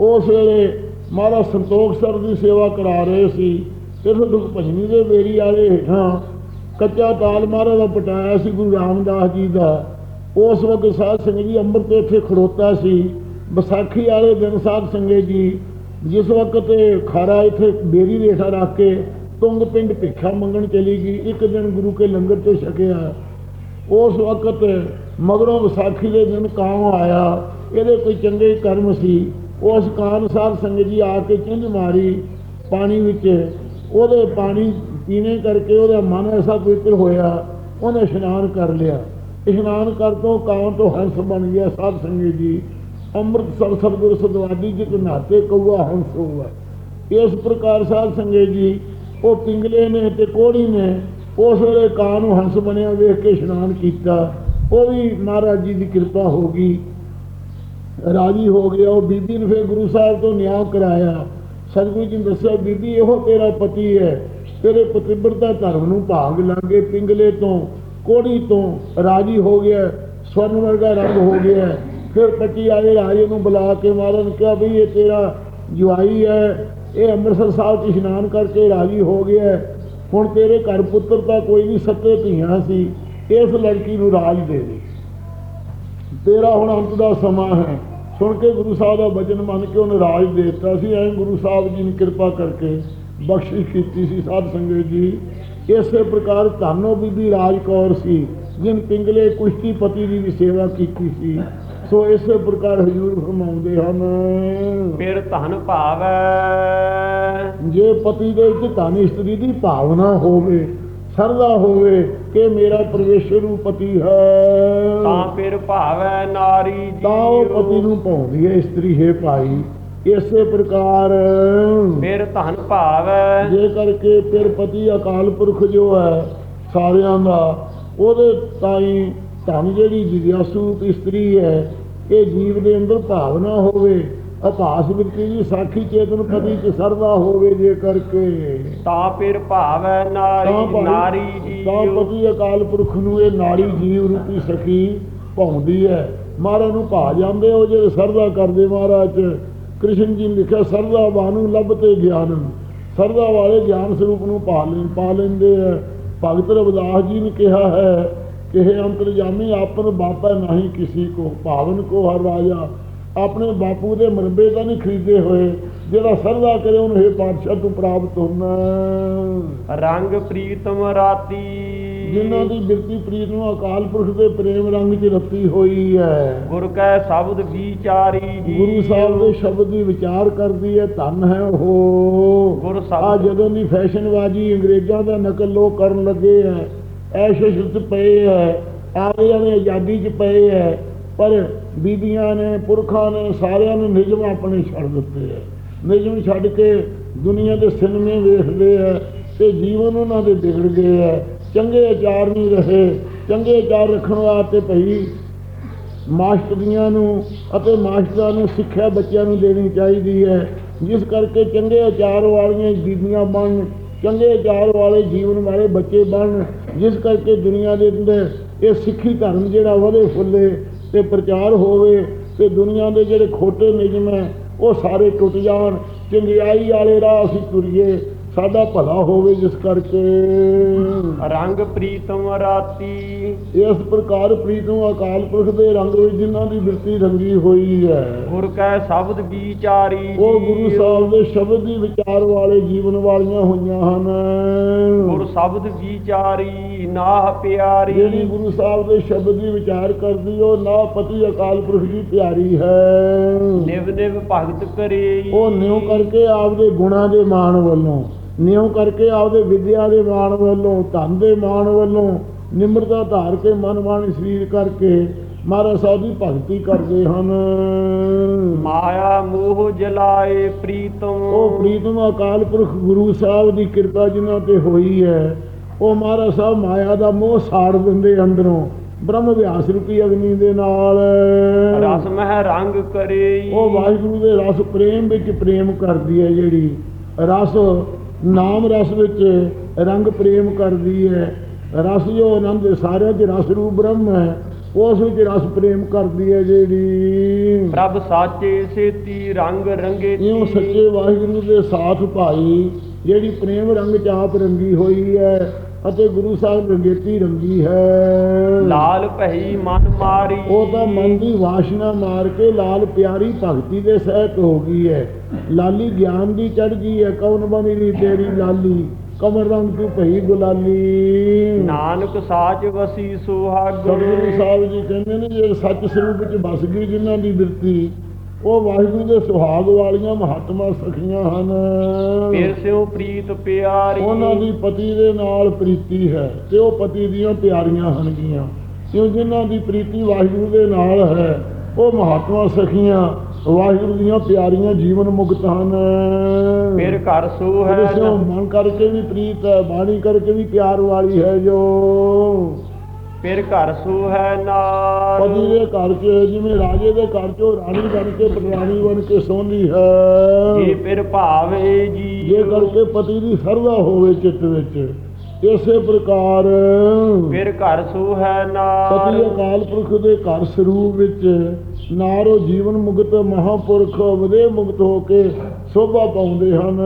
ਉਸ ਵੇਲੇ ਮਹਾਰਾਜ ਸੰਤੋਖ ਸਰ ਦੀ ਸੇਵਾ ਕਰਾ ਰਹੇ ਸੀ। ਸਿਰਫ ਦੁੱਖ ਭਜਨੀ ਦੇ ਬੇਰੀ ਵਾਲੇ ਹੇਠਾਂ ਕੱਚਾ ਤਾਲ ਮਹਾਰਾਜ ਦਾ ਪਟਾਇਆ ਸੀ ਗੁਰੂ ਰਾਮਦਾਸ ਜੀ ਦਾ। ਉਸ ਵਕਤ ਸਾਧ ਸੰਗਤ ਜੀ ਅੰਮ੍ਰਿਤ ਇੱਥੇ ਖੜੋਤਾ ਸੀ। ਵਿਸਾਖੀ ਵਾਲੇ ਦਿਨ ਸਾਧ ਸੰਗਤ ਜੀ, ਜਿਸ ਵਕਤ ਖਾਰਾ ਇੱਥੇ ਬੇਰੀ ਰੇਠਾ ਰੱਖ ਕੇ ਤੁੰਗ ਪਿੰਡ ਭਿੱਖਾ ਮੰਗਣ ਚਲੀ ਗਈ। ਇੱਕ ਦਿਨ ਗੁਰੂ ਕੇ ਲੰਗਰ ਤੋਂ ਛਕਿਆ। ਉਸ ਵਕਤ ਮਗਰੋਂ ਵਿਸਾਖੀ ਦੇ ਦਿਨ ਕਾਂ ਆਇਆ। ਇਹਦੇ ਕੋਈ ਚੰਗੇ ਕਰਮ ਸੀ। ਉਸ ਕਾਂ ਸਾਹਿਬ ਸੰਗਤ ਜੀ ਆ ਕੇ ਚਿੰਝ ਮਾਰੀ। ਪਾਣੀ ਵਿੱਚ ਉਹਦੇ ਪਾਣੀ ਪੀਣੇ ਕਰਕੇ ਉਹਦਾ ਮਨ ਐਸਾ ਪਵਿੱਤਰ ਹੋਇਆ, ਉਹਨੇ ਇਸ਼ਨਾਨ ਕਰ ਲਿਆ। ਇਸ਼ਨਾਨ ਕਰ ਤੋਂ ਕਾਂ ਤੋਂ ਹੰਸ ਬਣ ਗਿਆ ਸਾਧ ਸੰਗਤ ਜੀ। ਅੰਮ੍ਰਿਤ ਸਰ ਸਤਿਗੁਰ ਸਦਵਾਦੀ ਜਿਤ ਨਾਤੇ ਕਊਆ ਹੰਸ ਹੋਆ ਇਸ ਪ੍ਰਕਾਰ ਸਾਧ ਸੰਗਤ ਜੀ, ਉਹ ਪਿੰਗਲੇ ਨੇ ਤੇ ਕੋੜੀ ਨੇ ਉਸ ਵੇਲੇ ਕਾਂ ਨੂੰ ਹੰਸ ਬਣਿਆ, ਵੇਖ ਕੇ ਇਸ਼ਨਾਨ ਕੀਤਾ। ਉਹ ਵੀ ਮਹਾਰਾਜ ਜੀ ਦੀ ਕਿਰਪਾ ਹੋ ਗਈ। ਰਾਜੀ ਹੋ ਗਿਆ। ਉਹ ਬੀਬੀ ਨੇ ਫਿਰ ਗੁਰੂ ਸਾਹਿਬ ਤੋਂ ਨਿਆਂ ਕਰਾਇਆ। ਸਤਿਗੁਰੂ ਜੀ ਨੇ ਦੱਸਿਆ, ਬੀਬੀ, ਇਹੋ ਤੇਰਾ ਪਤੀ ਹੈ। ਤੇਰੇ ਪਤਿਬਰਤਾ ਧਰਮ ਨੂੰ ਭਾਗ ਲਾਂਗੇ। ਪਿੰਗਲੇ ਤੋਂ, ਕੋੜੀ ਤੋਂ ਰਾਜੀ ਹੋ ਗਿਆ। ਸਵਰਨ ਵਰਗਾ ਰੰਗ ਹੋ ਗਿਆ। ਫਿਰ ਪਤੀ ਆਏ ਰਾਜੇ ਨੂੰ ਬੁਲਾ ਕੇ ਮਹਾਰਾਜ ਨੇ ਕਿਹਾ ਵੀ ਇਹ ਤੇਰਾ ਜਵਾਈ ਹੈ। ਇਹ ਅੰਮ੍ਰਿਤਸਰ ਸਾਹਿਬ 'ਚ ਇਸ਼ਨਾਨ ਕਰਕੇ ਰਾਜੀ ਹੋ ਗਿਆ। ਹੁਣ ਤੇਰੇ ਘਰ ਪੁੱਤਰ ਤਾਂ ਕੋਈ ਨਹੀਂ ਸੱਤੇ ਧੀਆਂ ਸੀ, ਇਸ ਲੜਕੀ ਨੂੰ ਰਾਜ ਦੇ ਦੇ। ਤੇਰਾ ਹੁਣ ਅੰਤ ਦਾ ਸਮਾਂ ਹੈ। ਸੁਣ ਕੇ ਗੁਰੂ ਸਾਹਿਬ ਦਾ ਬਚਨ ਮੰਨ ਕੇ ਉਹਨੇ ਰਾਜ ਦੇ ਦਿੱਤਾ ਸੀ। ਐਂ ਗੁਰੂ ਸਾਹਿਬ ਜੀ ਨੇ ਕਿਰਪਾ ਕਰਕੇ ਬਖਸ਼ਿਸ਼ ਕੀਤੀ ਸੀ ਸਾਧ ਸੰਗਤ ਜੀ। ਇਸੇ ਪ੍ਰਕਾਰ ਧਾਨੋ ਬੀਬੀ ਰਾਜ ਕੌਰ ਸੀ, ਜਿਨ ਪਿੰਗਲੇ ਕੁਸ਼ਤੀ ਪਤੀ ਦੀ ਵੀ ਸੇਵਾ ਕੀਤੀ ਸੀ। ਸੋ ਇਸੇ ਪ੍ਰਕਾਰ ਹਜੂਰ ਫਰਮਾਉਂਦੇ ਹਨ। ਫਿਰ ਧਨ ਭਾਵੈ। ਜੇ ਪਤੀ ਦੇ ਵਿੱਚ ਧਨ ਇਸਤਰੀ ਦੀ ਭਾਵਨਾ ਹੋਵੇ ਸਰਦਾ ਹੋਵੇ ਕਿ ਮੇਰਾ ਪਰਮੇਸ਼ਰ ਨੂੰ ਪਤੀ ਹੈ। ਤਾਂ ਫਿਰ ਭਾਵੈ ਨਾਰੀ ਜੀ ਤਾਂ ਉਹ ਪਤੀ ਨੂੰ ਪਾਉਂਦੀ ਹੈ ਇਸਤਰੀ ਹੈ ਭਾਈ ਇਸੇ ਪ੍ਰਕਾਰ। ਫਿਰ ਧਨ ਭਾਵੈ। ਜੇ ਕਰਕੇ ਫਿਰ ਪਤੀ ਅਕਾਲ ਪੁਰਖ ਜੋ ਹੈ ਸਾਰਿਆਂ ਦਾ ਉਹਦੇ ਤਾਈ ਧਨ ਜਿਹੜੀ ਜਿਗਿਆਸੂ ਇਸਤਰੀ ਹੈ ਇਹ ਜੀਵ ਦੇ ਅੰਦਰ ਭਾਵਨਾ ਹੋਵੇ ਅਭਾਸ ਬਿਰਤੀ ਦੀ ਸਾਖੀ ਚੇਤਨ ਪਤੀ ਚ ਸਰਦਾ ਹੋਵੇ ਜੇ ਕਰਕੇ। ਤਾਂ ਫਿਰ ਭਾਵੈ ਨਾਰੀ ਨਾਰੀ ਜੀ ਤਾਂ ਪਤੀ ਅਕਾਲ ਪੁਰਖ ਨੂੰ ਇਹ ਨਾਰੀ ਜੀਵ ਰੂਪੀ ਸਖੀ ਭਾਉਂਦੀ ਹੈ। ਮਹਾਰਾਜ ਨੂੰ ਭਾ ਜਾਂਦੇ ਹੋ ਜੇ ਸਰਦਾ ਕਰਦੇ ਮਹਾਰਾਜ। ਕ੍ਰਿਸ਼ਨ ਜੀ ਨੇ ਲਿਖਿਆ ਸਰਦਾ ਬਾਨੂ ਲੱਭ ਤੇ ਗਿਆਨ। ਸਰਦਾ ਵਾਲੇ ਗਿਆਨ ਸਰੂਪ ਨੂੰ ਪਾ ਲੈ ਪਾ ਲੈਂਦੇ ਆ ਭਗਤ ਰਵਿਦਾਸ ਜੀ ਨੇ ਕਿਹਾ ਹੈ ਕਿ ਇਹ ਅੰਤਰਜਾਮੀ ਆਪਨ ਬਾਪਾ ਨਹੀਂ ਕਿਸੀ ਕੋ ਭਾਵਨ ਕੋ ਹਰ ਰਾਜਾ। ਆਪਣੇ ਬਾਪੂ ਦੇ ਮਰਬੇ ਤਾਂ ਨਹੀਂ ਖਰੀਦੇ ਹੋਏ ਜਿਹੜਾ ਸਰਦਾ ਕਰੇ ਉਹਨੂੰ ਇਹ ਪਾਤਸ਼ਾਹ ਤੋਂ ਪ੍ਰਾਪਤ ਹੋਣਾ ਰੰਗ ਪ੍ਰੀਤਮ ਰਾਤੀ। ਜਿਨ੍ਹਾਂ ਦੀ ਬਿਰਤੀ ਪ੍ਰੀਤ ਨੂੰ ਅਕਾਲ ਪੁਰਖ ਦੇ ਪ੍ਰੇਮ ਰੰਗ 'ਚ ਰੱਤੀ ਹੋਈ ਹੈ। ਗੁਰ ਕੈ ਸ਼ਬਦ ਵਿਚਾਰੀ ਜੀ ਗੁਰੂ ਸਾਹਿਬ ਦੇ ਸ਼ਬਦ ਦੀ ਵਿਚਾਰ ਕਰਦੀ ਹੈ ਧੰਨ ਹੈ ਉਹ। ਗੁਰ ਆ ਸ਼ਬਦ ਜਦੋਂ ਦੀ ਫੈਸ਼ਨਬਾਜ਼ੀ ਅੰਗਰੇਜ਼ਾਂ ਦਾ ਨਕਲ ਲੋਕ ਕਰਨ ਲੱਗੇ ਹੈ ਐਸ਼ ਸ਼ੁੱਧ ਪਏ ਹੈ ਆਲਿਆਂ ਨੇ ਆਜ਼ਾਦੀ 'ਚ ਪਏ ਹੈ ਪਰ ਬੀਬੀਆਂ ਨੇ, ਪੁਰਖਾਂ ਨੇ ਸਾਰਿਆਂ ਨੇ ਨਿਯਮ ਆਪਣੇ ਛੱਡ ਦਿੱਤੇ ਹੈ ਨਿਯਮ ਛੱਡ ਕੇ ਦੁਨੀਆ ਦੇ ਸਿਨੇਮੇ ਵੇਖਦੇ ਹੈ ਤੇ ਜੀਵਨ ਉਹਨਾਂ ਦੇ ਵਿਗੜ ਗਏ ਹੈ ਚੰਗੇ ਆਚਾਰ ਨਹੀਂ ਰਹੇ, ਚੰਗੇ ਆਚਾਰ ਰੱਖਣ ਵਾਸਤੇ ਭਈ ਮਾਸਟਰੀਆਂ ਨੂੰ ਅਤੇ ਮਾਸਟਰਾਂ ਨੂੰ ਸਿੱਖਿਆ ਬੱਚਿਆਂ ਨੂੰ ਦੇਣੀ ਚਾਹੀਦੀ ਹੈ ਜਿਸ ਕਰਕੇ ਚੰਗੇ ਆਚਾਰ ਵਾਲੀਆਂ ਬੀਬੀਆਂ ਬਣਨ ਚੰਗੇ ਆਚਾਰ ਵਾਲੇ ਜੀਵਨ ਵਾਲੇ ਬੱਚੇ ਬਣਨ ਜਿਸ ਕਰਕੇ ਦੁਨੀਆ ਦੇ ਅੰਦਰ ਇਹ ਸਿੱਖੀ ਧਰਮ ਜਿਹੜਾ ਵਧੇ ਫੁੱਲੇ ਤੇ ਪ੍ਰਚਾਰ ਹੋਵੇ ਤੇ ਦੁਨੀਆ ਦੇ ਜਿਹੜੇ ਖੋਟੇ ਨਿਯਮ ਹੈ, ਉਹ ਸਾਰੇ ਟੁੱਟ ਜਾਣ। ਚੰਗਿਆਈ ਵਾਲੇ ਰਾਹ ਅਸੀਂ ਤੁਰੀਏ। ਸਾਡਾ ਭਲਾ ਹੋਵੇ ਜਿਸ ਕਰਕੇ। ਰੰਗ ਪ੍ਰੀਤਮ ਰਾਤੀ। ਇਸ ਪ੍ਰਕਾਰ ਪ੍ਰੀਤ ਨੂੰ ਅਕਾਲ ਪੁਰਖ ਦੇ ਰੰਗ ਵਿੱਚ ਜਿਨ੍ਹਾਂ ਦੀ ਬਿਰਤੀ ਰੰਗੀ ਹੋਈ ਹੈ। ਗੁਰ ਕੈ ਸ਼ਬਦ ਵਿਚਾਰੀ ਉਹ ਗੁਰੂ ਸਾਹਿਬ ਦੇ ਸ਼ਬਦ ਦੀ ਵਿਚਾਰ ਵਾਲੇ ਜੀਵਨ ਵਾਲੀਆਂ ਹੋਈਆਂ ਹਨ। ਗੁਰ ਸ਼ਬਦ ਵਿਚਾਰੀ ਨਾਹ ਪਿਆਰੀ। ਜਿਹੜੀ ਗੁਰੂ ਸਾਹਿਬ ਦੇ ਸ਼ਬਦ ਦੀ ਵਿਚਾਰ ਕਰਦੀ ਉਹ ਨਾ ਪਤੀ ਅਕਾਲ ਪੁਰਖ ਦੀ ਪਿਆਰੀ ਹੈ। ਨਿਵ ਨਿਵ ਭਗਤ ਕਰੇ ਉਹ ਨਿਉ ਕਰਕੇ ਆਪਦੇ ਗੁਣਾਂ ਦੇ ਮਾਣ ਵੱਲੋਂ। ਨਿਉ ਕਰਕੇ ਆਪਦੇ ਵਿਦਿਆ ਦੇ ਮਾਣ ਵੱਲੋਂ ਧਨ ਦੇ ਮਾਣ ਵੱਲੋਂ ਨਿਮਰਤਾ ਧਾਰ ਕੇ ਮਨ ਬਾਣੀ ਸਰੀਰ ਕਰਕੇ ਮਹਾਰਾਜ ਸਾਹਿਬ ਦੀ ਭਗਤੀ ਕਰਦੇ ਹਨ। ਮਾਇਆ ਮੋਹ ਜਲਾਏ ਪ੍ਰੀਤਮ। ਉਹ ਪ੍ਰੀਤਮ ਅਕਾਲ ਪੁਰਖ ਗੁਰੂ ਸਾਹਿਬ ਦੀ ਕਿਰਪਾ ਜਿਨ੍ਹਾਂ ਤੇ ਹੋਈ ਹੈ ਉਹ ਮਹਾਰਾਜ ਸਾਹਿਬ ਮਾਇਆ ਦਾ ਮੋਹ ਸਾੜ ਦਿੰਦੇ ਅੰਦਰੋਂ ਬ੍ਰਹਮ ਵਿਆਸ ਰੂਪੀ ਅਗਨੀ ਦੇ ਨਾਲ। ਰਸ ਮਹਿ ਰੰਗ ਕਰੇ ਉਹ ਵਾਹਿਗੁਰੂ ਦੇ ਰਸ ਪ੍ਰੇਮ ਵਿੱਚ ਪ੍ਰੇਮ ਕਰਦੀ ਹੈ ਜਿਹੜੀ ਰਸ ਨਾਮ ਰਸ ਵਿੱਚ ਰੰਗ ਪ੍ਰੇਮ ਕਰਦੀ ਹੈ। ਰਸ ਜੋ ਆਨੰਦ ਸਾਰਿਆਂ 'ਚ ਰਸ ਰੂਪ ਬ੍ਰਹਮ ਹੈ। ਉਸ ਵਿੱਚ ਰਸ ਪ੍ਰੇਮ ਕਰਦੀ ਹੈ ਜਿਹੜੀ ਪ੍ਰਭ ਸਾਚੇ ਸੇਤੀ ਰੰਗ ਰੰਗੇ ਇਉਂ ਸੱਚੇ ਵਾਹਿਗੁਰੂ ਦੇ ਸਾਥ ਭਾਈ ਜਿਹੜੀ ਪ੍ਰੇਮ ਰੰਗ ਚ ਆਪ ਰੰਗੀ ਹੋਈ ਹੈ। ਅਤੇ ਗੁਰੂ ਸਾਹਿਬ ਰੰਗੇਤੀ ਰੰਗੀ ਹੈ। ਲਾਲ ਭਈ ਮਨ ਮਾਰੀ। ਉਹ ਤਾਂ ਮਨ ਦੀ ਵਾਸ਼ਨਾ ਮਾਰ ਕੇ ਲਾਲ ਪਿਆਰੀ ਭਗਤੀ ਦੇ ਸਹਿਤ ਹੋ ਗਈ ਹੈ। ਲਾਲੀ ਗਿਆਨ ਦੀ ਚੜ ਗਈ ਹੈ। ਕੌਣ ਬਣੀ ਤੇਰੀ ਲਾਲੀ? ਕਮਰ ਰੰਗ ਤੂੰ ਭਈ ਗੁਲਾਲੀ। ਨਾਨਕ ਸਾਚ ਵਸੀ ਸੁਹਾਗ। ਸਤਿਗੁਰੂ ਸਾਹਿਬ ਜੀ ਕਹਿੰਦੇ ਨੇ ਜੇ ਸੱਚ ਸਰੂਪ ਵਿੱਚ ਵਸ ਗਈ ਜਿਨ੍ਹਾਂ ਦੀ ਬਿਰਤੀ ਉਹ ਵਾਹਿਗੁਰੂ ਦੇ ਸੁਹਾਗ ਵਾਲੀਆਂ ਮਹਾਤਮਾ ਸਖੀਆਂ ਹਨ। ਫਿਰ ਸਿਉ ਪ੍ਰੀਤ ਪਿਆਰੀ। ਉਹਨਾਂ ਦੀ ਪਤੀ ਦੇ ਨਾਲ ਪ੍ਰੀਤੀ ਹੈ ਤੇ ਉਹ ਪਤੀ ਦੀਆਂ ਪਿਆਰੀਆਂ ਹਨਗੀਆਂ ਕਿਉਂ ਜਿਨ੍ਹਾਂ ਦੀ ਪ੍ਰੀਤੀ ਵਾਹਿਗੁਰੂ ਦੇ ਨਾਲ ਹੈ ਉਹ ਮਹਾਤਮਾ ਸਖੀਆਂ ਵਾਹਿਗੁਰੂ ਦੀਆਂ ਪਿਆਰੀਆਂ ਜੀਵਨ ਮੁਕਤ ਹਨ। ਫਿਰ ਘਰ ਸੋ ਹੈ ਮਨ ਕਰਕੇ ਵੀ ਪ੍ਰੀਤ ਹੈ ਬਾਣੀ ਕਰਕੇ ਵੀ ਪਿਆਰ ਵਾਲੀ ਹੈ ਜੋ। ਫਿਰ ਘਰ ਸੋ ਹੈ ਨਾਲ। ਪਤੀ ਦੇ ਘਰ 'ਚ ਜਿਵੇਂ ਰਾਜੇ ਦੇ ਘਰ 'ਚੋਂ ਰਾਣੀ ਬਣ ਕੇ ਪਟਰਾਣੀ ਬਣ ਕੇ ਸੋਹਣੀ ਜੀ ਹੈ ਫਿਰ ਭਾਵੇ ਜੀ। ਜੇ ਕਰਕੇ ਪਤੀ ਦੀ ਸਰਦਾ ਹੋਵੇ ਚਿੱਤ ਵਿੱਚ ਇਸੇ ਪ੍ਰਕਾਰ। ਫਿਰ ਘਰ ਸੋ ਹੈ ਪਤੀ ਨਾਲ ਅਕਾਲ ਪੁਰਖ ਦੇ ਘਰ ਸਰੂਪ ਵਿੱਚ ਨਾਰੋ ਜੀਵਨ ਮੁਕਤ ਮਹਾਪੁਰਖ ਵਦੇ ਮੁਕਤ ਹੋ ਕੇ ਸੋਭਾ ਪਾਉਂਦੇ ਹਨ।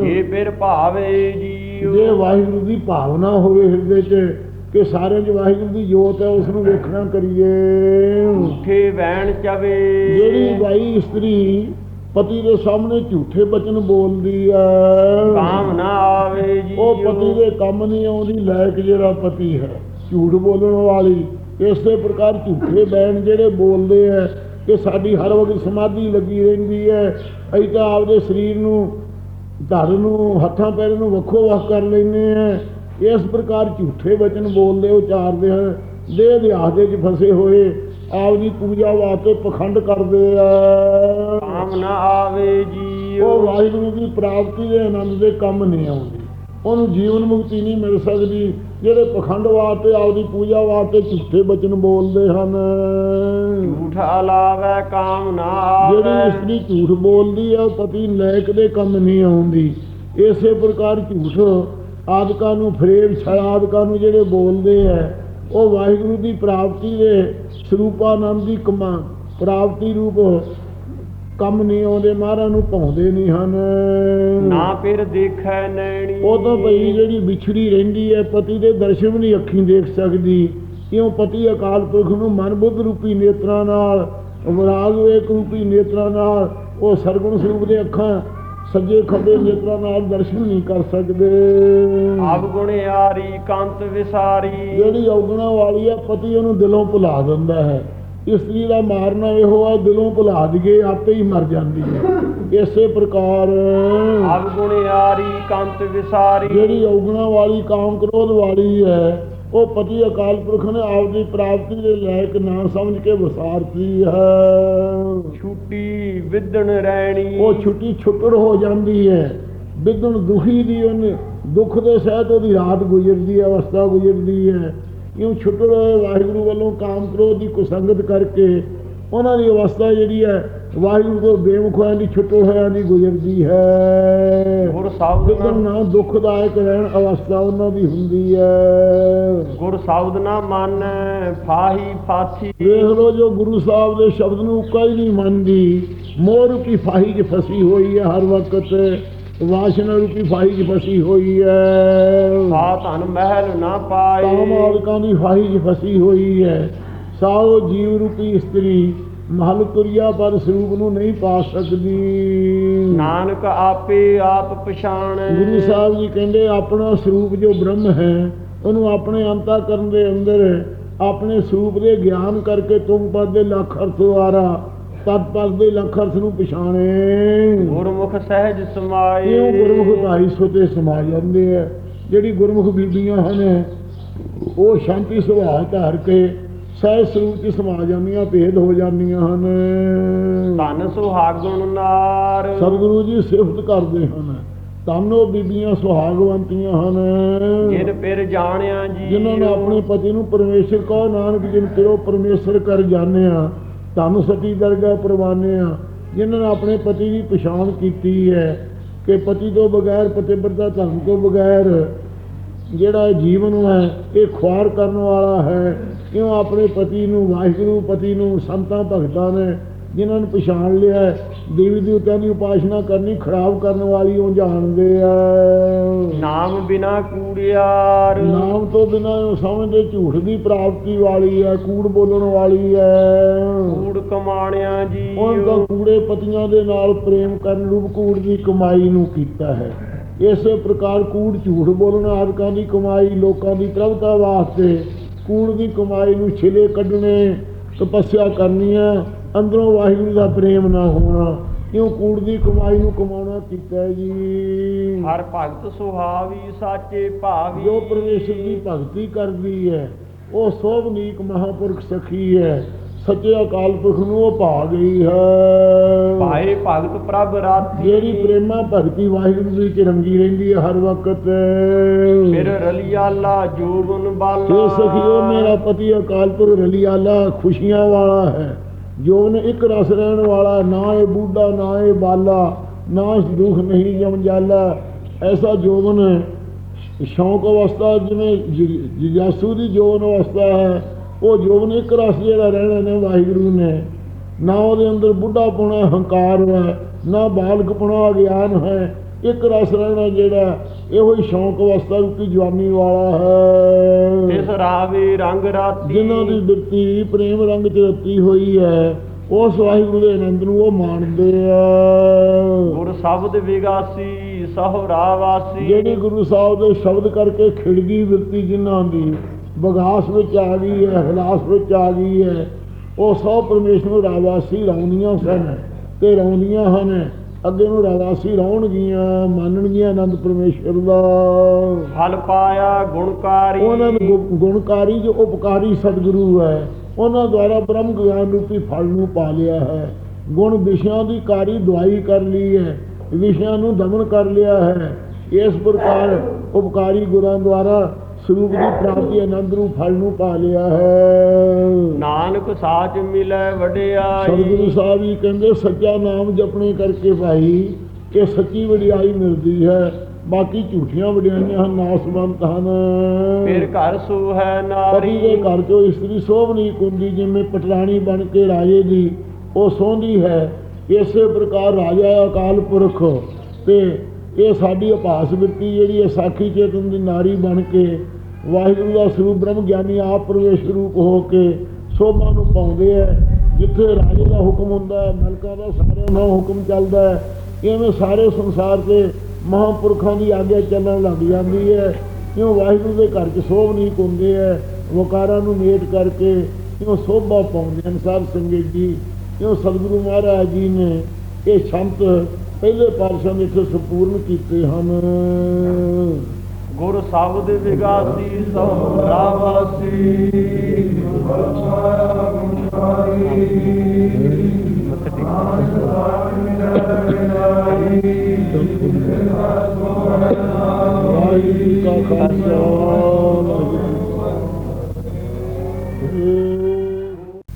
ਜੀ ਫਿਰ ਭਾਵੇ ਜੀ। ਜੇ ਵਾਹਿਗੁਰੂ ਦੀ ਭਾਵਨਾ ਹੋਵੇ ਹਿਰਦੇ 'ਚ ਕਿ ਸਾਰਿਆਂ 'ਚ ਵਾਹਿਗੁਰੂ ਦੀ ਜੋਤ ਹੈ ਉਸ ਨੂੰ ਵੇਖਣਾ ਕਰੀਏ। ਝੂਠੇ ਵੈਣ ਚਵੇ। ਜਿਹੜੀ ਬਾਈ ਇਸਤਰੀ ਪਤੀ ਦੇ ਸਾਹਮਣੇ ਝੂਠੇ ਬਚਨ ਬੋਲਦੀ ਹੈ। ਕਾਮ ਨਾ ਆਵੇ ਜੀ ਉਹ ਪਤੀ ਦੇ ਕੰਮ ਨਹੀਂ ਆਉਂਦੀ ਲਾਇਕ ਜਿਹੜਾ ਪਤੀ ਹੈ। ਝੂਠ ਬੋਲਣ ਵਾਲੀ ਇਸੇ ਪ੍ਰਕਾਰ ਝੂਠੇ ਬੈਣ ਜਿਹੜੇ ਬੋਲਦੇ ਹੈ ਕਿ ਸਾਡੀ ਹਰ ਵਕਤ ਸਮਾਧੀ ਲੱਗੀ ਰਹਿੰਦੀ ਹੈ। ਅਸੀਂ ਤਾਂ ਆਪਦੇ ਸਰੀਰ ਨੂੰ ਧੜ ਨੂੰ ਹੱਥਾਂ ਪੈਰਾਂ ਨੂੰ ਵੱਖੋ ਵੱਖ ਕਰ ਲੈਂਦੇ ਆ ਇਸ ਪ੍ਰਕਾਰ ਝੂਠੇ ਬਚਨ ਬੋਲਦੇ ਉਚਾਰਦੇ ਹਨ ਦੇਹ ਦੇ ਚ ਫਸੇ ਹੋਏ ਆਪਦੀ ਪੂਜਾ ਵਾਸਤੇ ਪਖੰਡ ਕਰਦੇ ਆ। ਕਾਮ ਨਾ ਆਵੇ ਜੀ ਉਹ ਵਾਹਿਗੁਰੂ ਦੀ ਪ੍ਰਾਪਤੀ ਦੇ ਆਨੰਦ ਦੇ ਕੰਮ ਨਹੀਂ ਆਉਂਦੀ। ਉਹਨੂੰ ਜੀਵਨ ਮੁਕਤੀ ਨਹੀਂ ਮਿਲ ਸਕਦੀ ਜਿਹੜੇ ਪਖੰਡ ਵਾਸਤੇ ਆਪਦੀ ਪੂਜਾ ਵਾਸਤੇ ਝੂਠੇ ਬਚਨ ਬੋਲਦੇ ਹਨ। ਝੂਠਾ ਲਾਵੇ ਕਾਮ ਨਾ ਜਿਹੜੀ ਇਸਤਰੀ ਝੂਠ ਬੋਲਦੀ ਉਹ ਪਤੀ ਲਾਇਕ ਦੇ ਕੰਮ ਨਹੀਂ ਆਉਂਦੀ। ਇਸੇ ਪ੍ਰਕਾਰ ਝੂਠ ਆਦਿਕਾਂ ਨੂੰ ਫਰੇਬ ਛਲਾਦਕਾਂ ਨੂੰ ਜਿਹੜੇ ਬੋਲਦੇ ਹੈ ਉਹ ਵਾਹਿਗੁਰੂ ਦੀ ਪ੍ਰਾਪਤੀ ਦੇ ਸਰੂਪਾਨੰਦ ਦੀ ਕਮਾ ਪ੍ਰਾਪਤੀ ਰੂਪ ਕੰਮ ਨਹੀਂ ਆਉਂਦੇ ਮਹਾਰਾਜ ਨੂੰ ਪਾਉਂਦੇ ਨਹੀਂ ਹਨ। ਨਾ ਫਿਰ ਦੇਖੈ ਨੈਣੀ। ਉਹ ਤਾਂ ਭਈ ਜਿਹੜੀ ਵਿਛੜੀ ਰਹਿੰਦੀ ਹੈ ਪਤੀ ਦੇ ਦਰਸ਼ਨ ਨਹੀਂ ਅੱਖੀਂ ਦੇਖ ਸਕਦੀ। ਕਿਉਂ ਪਤੀ ਅਕਾਲ ਪੁਰਖ ਨੂੰ ਮਨ ਬੁੱਧ ਰੂਪੀ ਨੇਤਰਾਂ ਨਾਲ ਵਿਰਾਗ ਵੇਕ ਰੂਪੀ ਨੇਤਰਾਂ ਨਾਲ ਉਹ ਸਰਗੁਣ ਸਰੂਪ ਦੇ ਅੱਖਾਂ ਸੱਜੇ ਖੱਬੇ ਨੇਤਰਾਂ ਨਾਲ ਦਰਸ਼ਨ ਨਹੀਂ ਕਰ ਸਕਦੇ। ਆਪ ਗੁਣਿਆਰੀ ਕੰਤ ਵਿਸਾਰੀ। ਜਿਹੜੀ ਔਗਣਾ ਵਾਲੀ ਹੈ ਪਤੀ ਉਹਨੂੰ ਦਿਲੋਂ ਭੁਲਾ ਦਿੰਦਾ ਹੈ। ਇਸਤਰੀ ਦਾ ਮਾਰਨਾ ਇਹੋ ਆ ਦਿਲੋਂ ਭੁਲਾ ਦਈਏ ਆਪੇ ਹੀ ਮਰ ਜਾਂਦੀ ਹੈ। ਇਸੇ ਪ੍ਰਕਾਰ ਆਪ ਗੁਣਿਆਰੀ ਕੰਤ ਵਿਸਾਰੀ। ਜਿਹੜੀ ਔਗਣਾ ਵਾਲੀ ਕਾਮ ਕ੍ਰੋਧ ਵਾਲੀ ਹੈ ਉਹ ਪਤੀ ਅਕਾਲ ਪੁਰਖ ਨੇ ਆਪ ਦੀ ਪ੍ਰਾਪਤੀ ਦੇ ਲਾਇਕ ਨਾ ਸਮਝ ਕੇ ਵਿਸਾਰਤੀ ਹੈ। ਛੁੱਟੀ ਵਿਦਣ ਰਹਿਣੀ ਉਹ ਛੁੱਟੀ ਛੁੱਟੜ ਹੋ ਜਾਂਦੀ ਹੈ। ਵਿਦਨ ਦੁਖੀ ਦੀ ਉਹਨੇ ਦੁੱਖ ਦੇ ਸਹਿਤ ਉਹਦੀ ਰਾਤ ਗੁਜ਼ਰਦੀ ਹੈ ਅਵਸਥਾ ਗੁਜ਼ਰਦੀ ਹੈ। ਕਿਉਂ ਛੁੱਟੜ ਵਾਹਿਗੁਰੂ ਵੱਲੋਂ ਕਾਮ ਕ੍ਰੋਧ ਦੀ ਕੁਸੰਗਤ ਕਰਕੇ ਉਹਨਾਂ ਦੀ ਅਵਸਥਾ ਜਿਹੜੀ ਹੈ ਵਾਹਿਗੁਰੂ ਤੋਂ ਬੇਮੁਖ ਦੀ ਛੁੱਟੜ ਹੋਇਆਂ ਦੀ ਗੁਜ਼ਰਦੀ ਹੈ। ਗੁਰ ਵਿਦਨ ਨਾ ਦੁਖਦਾਇਕ ਰਹਿਣ ਅਵਸਥਾ ਉਹਨਾਂ ਦੀ ਹੁੰਦੀ ਹੈ। ਗੁਰ ਨਾ ਮਨ ਫਾਹੀ ਫਾਥੀ ਵੇਖ ਲੋ ਜੋ ਗੁਰੂ ਸਾਹਿਬ ਦੇ ਸ਼ਬਦ ਨੂੰ ਕੋਈ ਨਹੀਂ ਮੰਨਦੀ। ਮੋਹ ਰੂਪੀ ਫਾਹੀ 'ਚ ਫਸੀ ਹੋਈ ਹੈ ਹਰ ਵਕਤ। ਵਾਸ਼ਨਾ ਰੂਪੀ ਫਾਹੀ 'ਚ ਫਸੀ ਹੋਈ ਹੈ। ਸਾ ਧਨ ਮਹਿਲ ਨਾ ਪਾਏ। ਆਦਿਕਾਂ ਦੀ ਫਾਹੀ 'ਚ ਫਸੀ ਹੋਈ ਹੈ। ਸਾਓ ਜੀਵ ਰੂਪੀ ਇਸਤਰੀ ਮਹਲ ਤੁਰਿਆ ਪਰ ਸਰੂਪ ਨੂੰ ਨਹੀਂ ਪਾ ਸਕਦੀ। ਨਾਨਕ ਆਪੇ ਆਪ ਪਛਾਣ। ਗੁਰੂ ਸਾਹਿਬ ਜੀ ਕਹਿੰਦੇ ਆਪਣਾ ਸਰੂਪ ਜੋ ਬ੍ਰਹਮ ਹੈ ਉਹਨੂੰ ਆਪਣੇ ਅੰਤਾ ਕਰਨ ਦੇ ਅੰਦਰ ਆਪਣੇ ਸਰੂਪ ਦੇ ਗਿਆਨ ਕਰਕੇ ਤੁਮ ਪਦ ਦੇ ਲੱਖ ਅਰਥ ਦੁਆਰਾ ਤਦ ਪਦ ਦੇ ਲੱਖ ਅਰਥ ਨੂੰ ਪਛਾਣੇ। ਗੁਰਮੁਖ ਸਹਿਜ ਸਮਾਏ। ਕਿਉਂ ਗੁਰਮੁਖ ਭਾਈ ਸੋਤੇ ਸਮਾ ਜਾਂਦੇ ਆ? ਜਿਹੜੀ ਗੁਰਮੁਖ ਬੀਬੀਆਂ ਹਨ ਉਹ ਸ਼ਾਂਤੀ ਸੁਭਾਅ ਧਾਰ ਕੇ ਸਹਿ ਸਰੂਪ ਚ ਸਮਾ ਜਾਂਦੀਆਂ ਭੇਦ ਹੋ ਜਾਂਦੀਆਂ ਹਨ। ਧਨ ਸੁਹਾਗਣ ਨਾਰ। ਸਤਿਗੁਰੂ ਜੀ ਸਿਫਤ ਕਰਦੇ ਹਨ। ਤਾਨੋ ਬੀਬੀਆਂ ਸੁਹਾਗਵੰਤੀਆਂ ਹਨ। ਜਿਨ ਫਿਰ ਜਾਣਿਆ ਜੀ। ਜਿਨ੍ਹਾਂ ਨੇ ਆਪਣੇ ਪਤੀ ਨੂੰ ਪਰਮੇਸ਼ਰ ਕਹੋ ਨਾਨਕ ਜਿਨ ਕਿਰੋ ਪਰਮੇਸ਼ਰ ਕਰ ਜਾਣਿਆ ਧੰਨ ਸਤੀ ਦਰਗਾਹ ਪ੍ਰਵਾਨੇ ਆ ਜਿਨ੍ਹਾਂ ਨੇ ਆਪਣੇ ਪਤੀ ਦੀ ਪਛਾਣ ਕੀਤੀ ਹੈ ਕਿ ਪਤੀ ਤੋਂ ਬਗੈਰ ਪਤਿਵਰਤਾ ਧਰਮ ਤੋਂ ਬਗੈਰ ਜਿਹੜਾ ਜੀਵਨ ਹੈ ਇਹ ਖੁਆਰ ਕਰਨ ਵਾਲਾ ਹੈ ਕਿਉਂ ਆਪਣੇ ਪਤੀ ਨੂੰ ਵਾਹਿਗੁਰੂ ਪਤੀ ਨੂੰ ਸੰਤਾਂ ਭਗਤਾਂ ਨੇ ਜਿਨ੍ਹਾਂ ਨੂੰ ਪਛਾਣ ਲਿਆ ਹੈ, ਦੇਵੀ ਦੇਵਤਿਆਂ ਦੀ ਉਪਾਸਨਾ ਕਰਨੀ ਖਰਾਬ ਕਰਨ ਵਾਲੀ ਉਹ ਜਾਣਦੇ ਆ। ਨਾਮ ਬਿਨਾ ਕੂੜਿਆਰ ਨਾਮ ਤੋਂ ਬਿਨਾਂ ਉਹ ਸਮਝਦੇ ਝੂਠ ਦੀ ਪ੍ਰਾਪਤੀ ਵਾਲੀ ਹੈ ਕੂੜ ਬੋਲਣ ਵਾਲੀ ਹੈ। ਕੂੜ ਕਮਾਣਿਆ ਜੀ ਉਹਨਾਂ ਦਾ ਕੂੜੇ ਪਤੀਆਂ ਦੇ ਨਾਲ ਪ੍ਰੇਮ ਕਰਨ ਰੂਪ ਕੂੜ ਦੀ ਕਮਾਈ ਨੂੰ ਕੀਤਾ ਹੈ। ਇਸੇ ਪ੍ਰਕਾਰ ਕੂੜ ਝੂਠ ਬੋਲਣ ਆਦਿਕਾਂ ਦੀ ਕਮਾਈ ਲੋਕਾਂ ਦੀ ਪ੍ਰਭਤਾ ਵਾਸਤੇ ਕੂੜ ਦੀ ਕਮਾਈ ਨੂੰ ਛਿਲੇ ਕੱਢਣੇ ਤਪੱਸਿਆ ਕਰਨੀਆਂ ਅੰਦਰੋਂ ਵਾਹਿਗੁਰੂ ਦਾ ਪ੍ਰੇਮ ਨਾ ਹੋਣਾ ਕਿਉਂ ਕੂੜ ਦੀ ਕਮਾਈ ਨੂੰ ਕਮਾਉਣਾ ਕੀਤਾ ਹੈ ਜੀ? ਹਰ ਭਗਤ ਸੁਹਾਵੀ ਸਾਚੇ ਭਾਵੀ। ਜੋ ਪਰਮੇਸ਼ਰ ਦੀ ਭਗਤੀ ਕਰਦੀ ਹੈ ਉਹ ਸੋਭਨੀਕ ਮਹਾਪੁਰਖ ਸਖੀ ਹੈ। ਸੱਚੇ ਅਕਾਲ ਪੁਰਖ ਨੂੰ ਉਹ ਭਾ ਗਈ ਹੈ। ਭਾਏ ਭਗਤ ਪ੍ਰਭ ਰਾਤੀ ਜਿਹੜੀ ਪ੍ਰੇਮਾ ਭਗਤੀ ਵਾਹਿਗੁਰੂ ਦੀ ਚ ਰੰਗੀ ਰਹਿੰਦੀ ਹੈ ਹਰ ਵਕਤ। ਫਿਰ ਰਲਿਆਲਾ ਜੋਗਨ ਬਾਲਾ। ਜੇ ਸਖੀਓ ਮੇਰਾ ਪਤੀ ਅਕਾਲ ਪੁਰਖ ਰਲੀਆਲਾ ਖੁਸ਼ੀਆਂ ਵਾਲਾ ਹੈ। ਜੋ ਨੇ ਇੱਕ ਰਸ ਰਹਿਣ ਵਾਲਾ ਨਾ ਇਹ ਬੂਢਾ ਨਾ ਇਹ ਬਾਲਾ ਨਾ ਇਸ ਦੁੱਖ ਨਹੀਂ ਜਮਜਾਲਾ। ਐਸਾ ਜੋਗਨ ਸ਼ੌਕ ਅਵਸਥਾ ਜਿਵੇਂ ਜਿਗਿਆਸੂ ਦੀ ਜੋਗਨ ਅਵਸਥਾ ਹੈ। ਉਹ ਜੋਗਨ ਇੱਕ ਰਸ ਜਿਹੜਾ ਰਹਿਣਾ ਨੇ ਵਾਹਿਗੁਰੂ ਨੇ। ਨਾ ਉਹਦੇ ਅੰਦਰ ਬੁੱਢਾ ਪੁਣਾ ਹੰਕਾਰ ਹੈ ਨਾ ਬਾਲਕ ਪੁਣਾ ਗਿਆਨ ਹੈ ਇੱਕ ਰਸ ਰਹਿਣਾ ਜਿਹੜਾ ਇਹੋ ਹੀ ਸ਼ੌਕ ਅਵਸਥਾ ਰੂਪੀ ਜਵਾਨੀ ਵਾਲਾ ਹੈ। ਤਿਸ ਰਾਵੇ ਰੰਗ ਰਾਤੀ। ਜਿਨ੍ਹਾਂ ਦੀ ਬਿਰਤੀ ਪ੍ਰੇਮ ਰੰਗ ਚ ਰਤੀ ਹੋਈ ਹੈ ਉਸ ਵਾਹਿਗੁਰੂ ਦੇ ਆਨੰਦ ਨੂੰ ਉਹ ਮਾਣਦੇ ਆ। ਗੁਰ ਸ਼ਬਦ ਵਿਗਾਸੀ ਸਹਰਾ ਵਾਸੀ। ਜਿਹੜੀ ਗੁਰੂ ਸਾਹਿਬ ਦੇ ਸ਼ਬਦ ਕਰਕੇ ਖਿੜ ਗਈ ਬਿਰਤੀ ਜਿਨ੍ਹਾਂ ਦੀ ਬਗਾਸ ਵਿੱਚ ਆ ਗਈ ਹੈ ਹਲਾਸ ਵਿੱਚ ਆ ਗਈ ਹੈ। ਉਹ ਸਭ ਪਰਮੇਸ਼ਰ ਨੂੰ ਰਾਵਾਸੀ ਰੌਂਦੀਆਂ ਸਨ ਤੇ ਰੌਂਦੀਆਂ ਹਨ। ਅੱਗੇ ਨੂੰ ਰਾਵਾਸੀ ਰੌਣਗੀਆਂ ਮੰਨਣਗੀਆਂ ਆਨੰਦ ਪਰਮੇਸ਼ਰ ਦਾ। ਫਲ ਪਾਇਆ ਗੁਣਕਾਰੀ। ਉਹਨਾਂ ਨੂੰ ਗੁਣਕਾਰੀ ਜੋ ਉਪਕਾਰੀ ਸਤਿਗੁਰੂ ਹੈ ਉਹਨਾਂ ਦੁਆਰਾ ਬ੍ਰਹਮ ਗਿਆਨ ਰੂਪੀ ਫਲ ਨੂੰ ਪਾ ਲਿਆ ਹੈ। ਗੁਣ ਵਿਸ਼ਿਆਂ ਦੀ ਕਾਰੀ ਦਵਾਈ ਕਰ ਲਈ ਹੈ ਵਿਸ਼ਿਆਂ ਨੂੰ ਦਮਨ ਕਰ ਲਿਆ ਹੈ। ਇਸ ਪ੍ਰਕਾਰ ਉਪਕਾਰੀ ਗੁਰਾਂ ਦੁਆਰਾ ਸਰੂਪ ਦੀ ਪ੍ਰਾਪਤੀ ਆਨੰਦ ਨੂੰ ਫਲ ਨੂੰ ਪਾ ਲਿਆ ਹੈ। ਨਾਨਕ ਸਾਚ ਮਿਲੈ ਵਡਿਆਈ। ਸਤਿਗੁਰੂ ਸਾਹਿਬ ਜੀ ਕਹਿੰਦੇ ਸੱਚਾ ਨਾਮ ਜਪਣੇ ਕਰਕੇ ਭਾਈ ਇਹ ਸੱਚੀ ਵਡਿਆਈ ਮਿਲਦੀ ਹੈ। ਬਾਕੀ ਝੂਠੀਆਂ ਵਡਿਆਈਆਂ ਹਨ ਨਾਸਵੰਤ ਹਨ। ਫਿਰ ਘਰ ਸੋ ਹੈ ਪਤੀ ਦੇ ਨਾਰੀ ਘਰ ਚੋਂ ਇਸਤਰੀ ਸੋਭਨੀ ਕੁੰਦੀ ਜਿਵੇਂ ਪਟਰਾਣੀ ਬਣ ਕੇ ਰਾਜੇ ਦੀ ਉਹ ਸੌਂਦੀ ਹੈ। ਇਸੇ ਪ੍ਰਕਾਰ ਰਾਜਾ ਅਕਾਲ ਪੁਰਖ। ਤੇ ਇਹ ਸਾਡੀ ਅਭਾਸ ਬਿਰਤੀ ਜਿਹੜੀ ਹੈ ਸਾਖੀ ਚੇਤਨ ਦੀ ਨਾਰੀ ਬਣ ਕੇ ਵਾਹਿਗੁਰੂ ਦਾ ਸਰੂਪ ਬ੍ਰਹਮ ਗਿਆਨੀ ਆਪ ਪ੍ਰਵੇਸ਼ ਰੂਪ ਹੋ ਕੇ ਸੋਭਾ ਨੂੰ ਪਾਉਂਦੇ ਹੈ ਜਿੱਥੇ ਰਾਜੇ ਦਾ ਹੁਕਮ ਹੁੰਦਾ ਹੈ ਮਲਕਾਂ ਦਾ ਸਾਰਿਆਂ ਦਾ ਹੁਕਮ ਚੱਲਦਾ ਹੈ ਇਵੇਂ ਸਾਰੇ ਸੰਸਾਰ 'ਤੇ ਮਹਾਂਪੁਰਖਾਂ ਦੀ ਆਗਿਆ ਚੱਲਣ ਲੱਗ ਜਾਂਦੀ ਹੈ ਕਿਉਂ ਵਾਹਿਗੁਰੂ ਦੇ ਘਰ 'ਚ ਸੋਭ ਨਹੀਂ ਕੁੰਦੇ ਹੈ ਵਕਾਰਾਂ ਨੂੰ ਮੇਟ ਕਰਕੇ ਕਿਉਂ ਸੋਭਾ ਪਾਉਂਦੇ ਹਨ ਸਾਹਿਬ ਸੰਗਤ ਜੀ। ਕਿਉਂ ਸਤਿਗੁਰੂ ਮਹਾਰਾਜ ਜੀ ਨੇ ਇਹ ਸ਼ੰਤ ਪਹਿਲੇ ਪਾਤਸ਼ਾਹ ਨੇ ਇੱਥੇ ਸੰਪੂਰਨ ਕੀਤੇ ਹਨ। ਗੁਰ ਸਬਦ ਵਿਗਾਸੀ ਸਭਰਾ ਵਾਸੀ ਬਖਸ਼ਾਇਆ ਗੁਣਾਰੀ ਆਸ ਰਾਤ ਮਿਲਾਈ ਤੇਰਾ ਸੋਹਣਾ ਵਾਹਿਗੁਰੂ ਕਾ ਖਾਲਸਾ।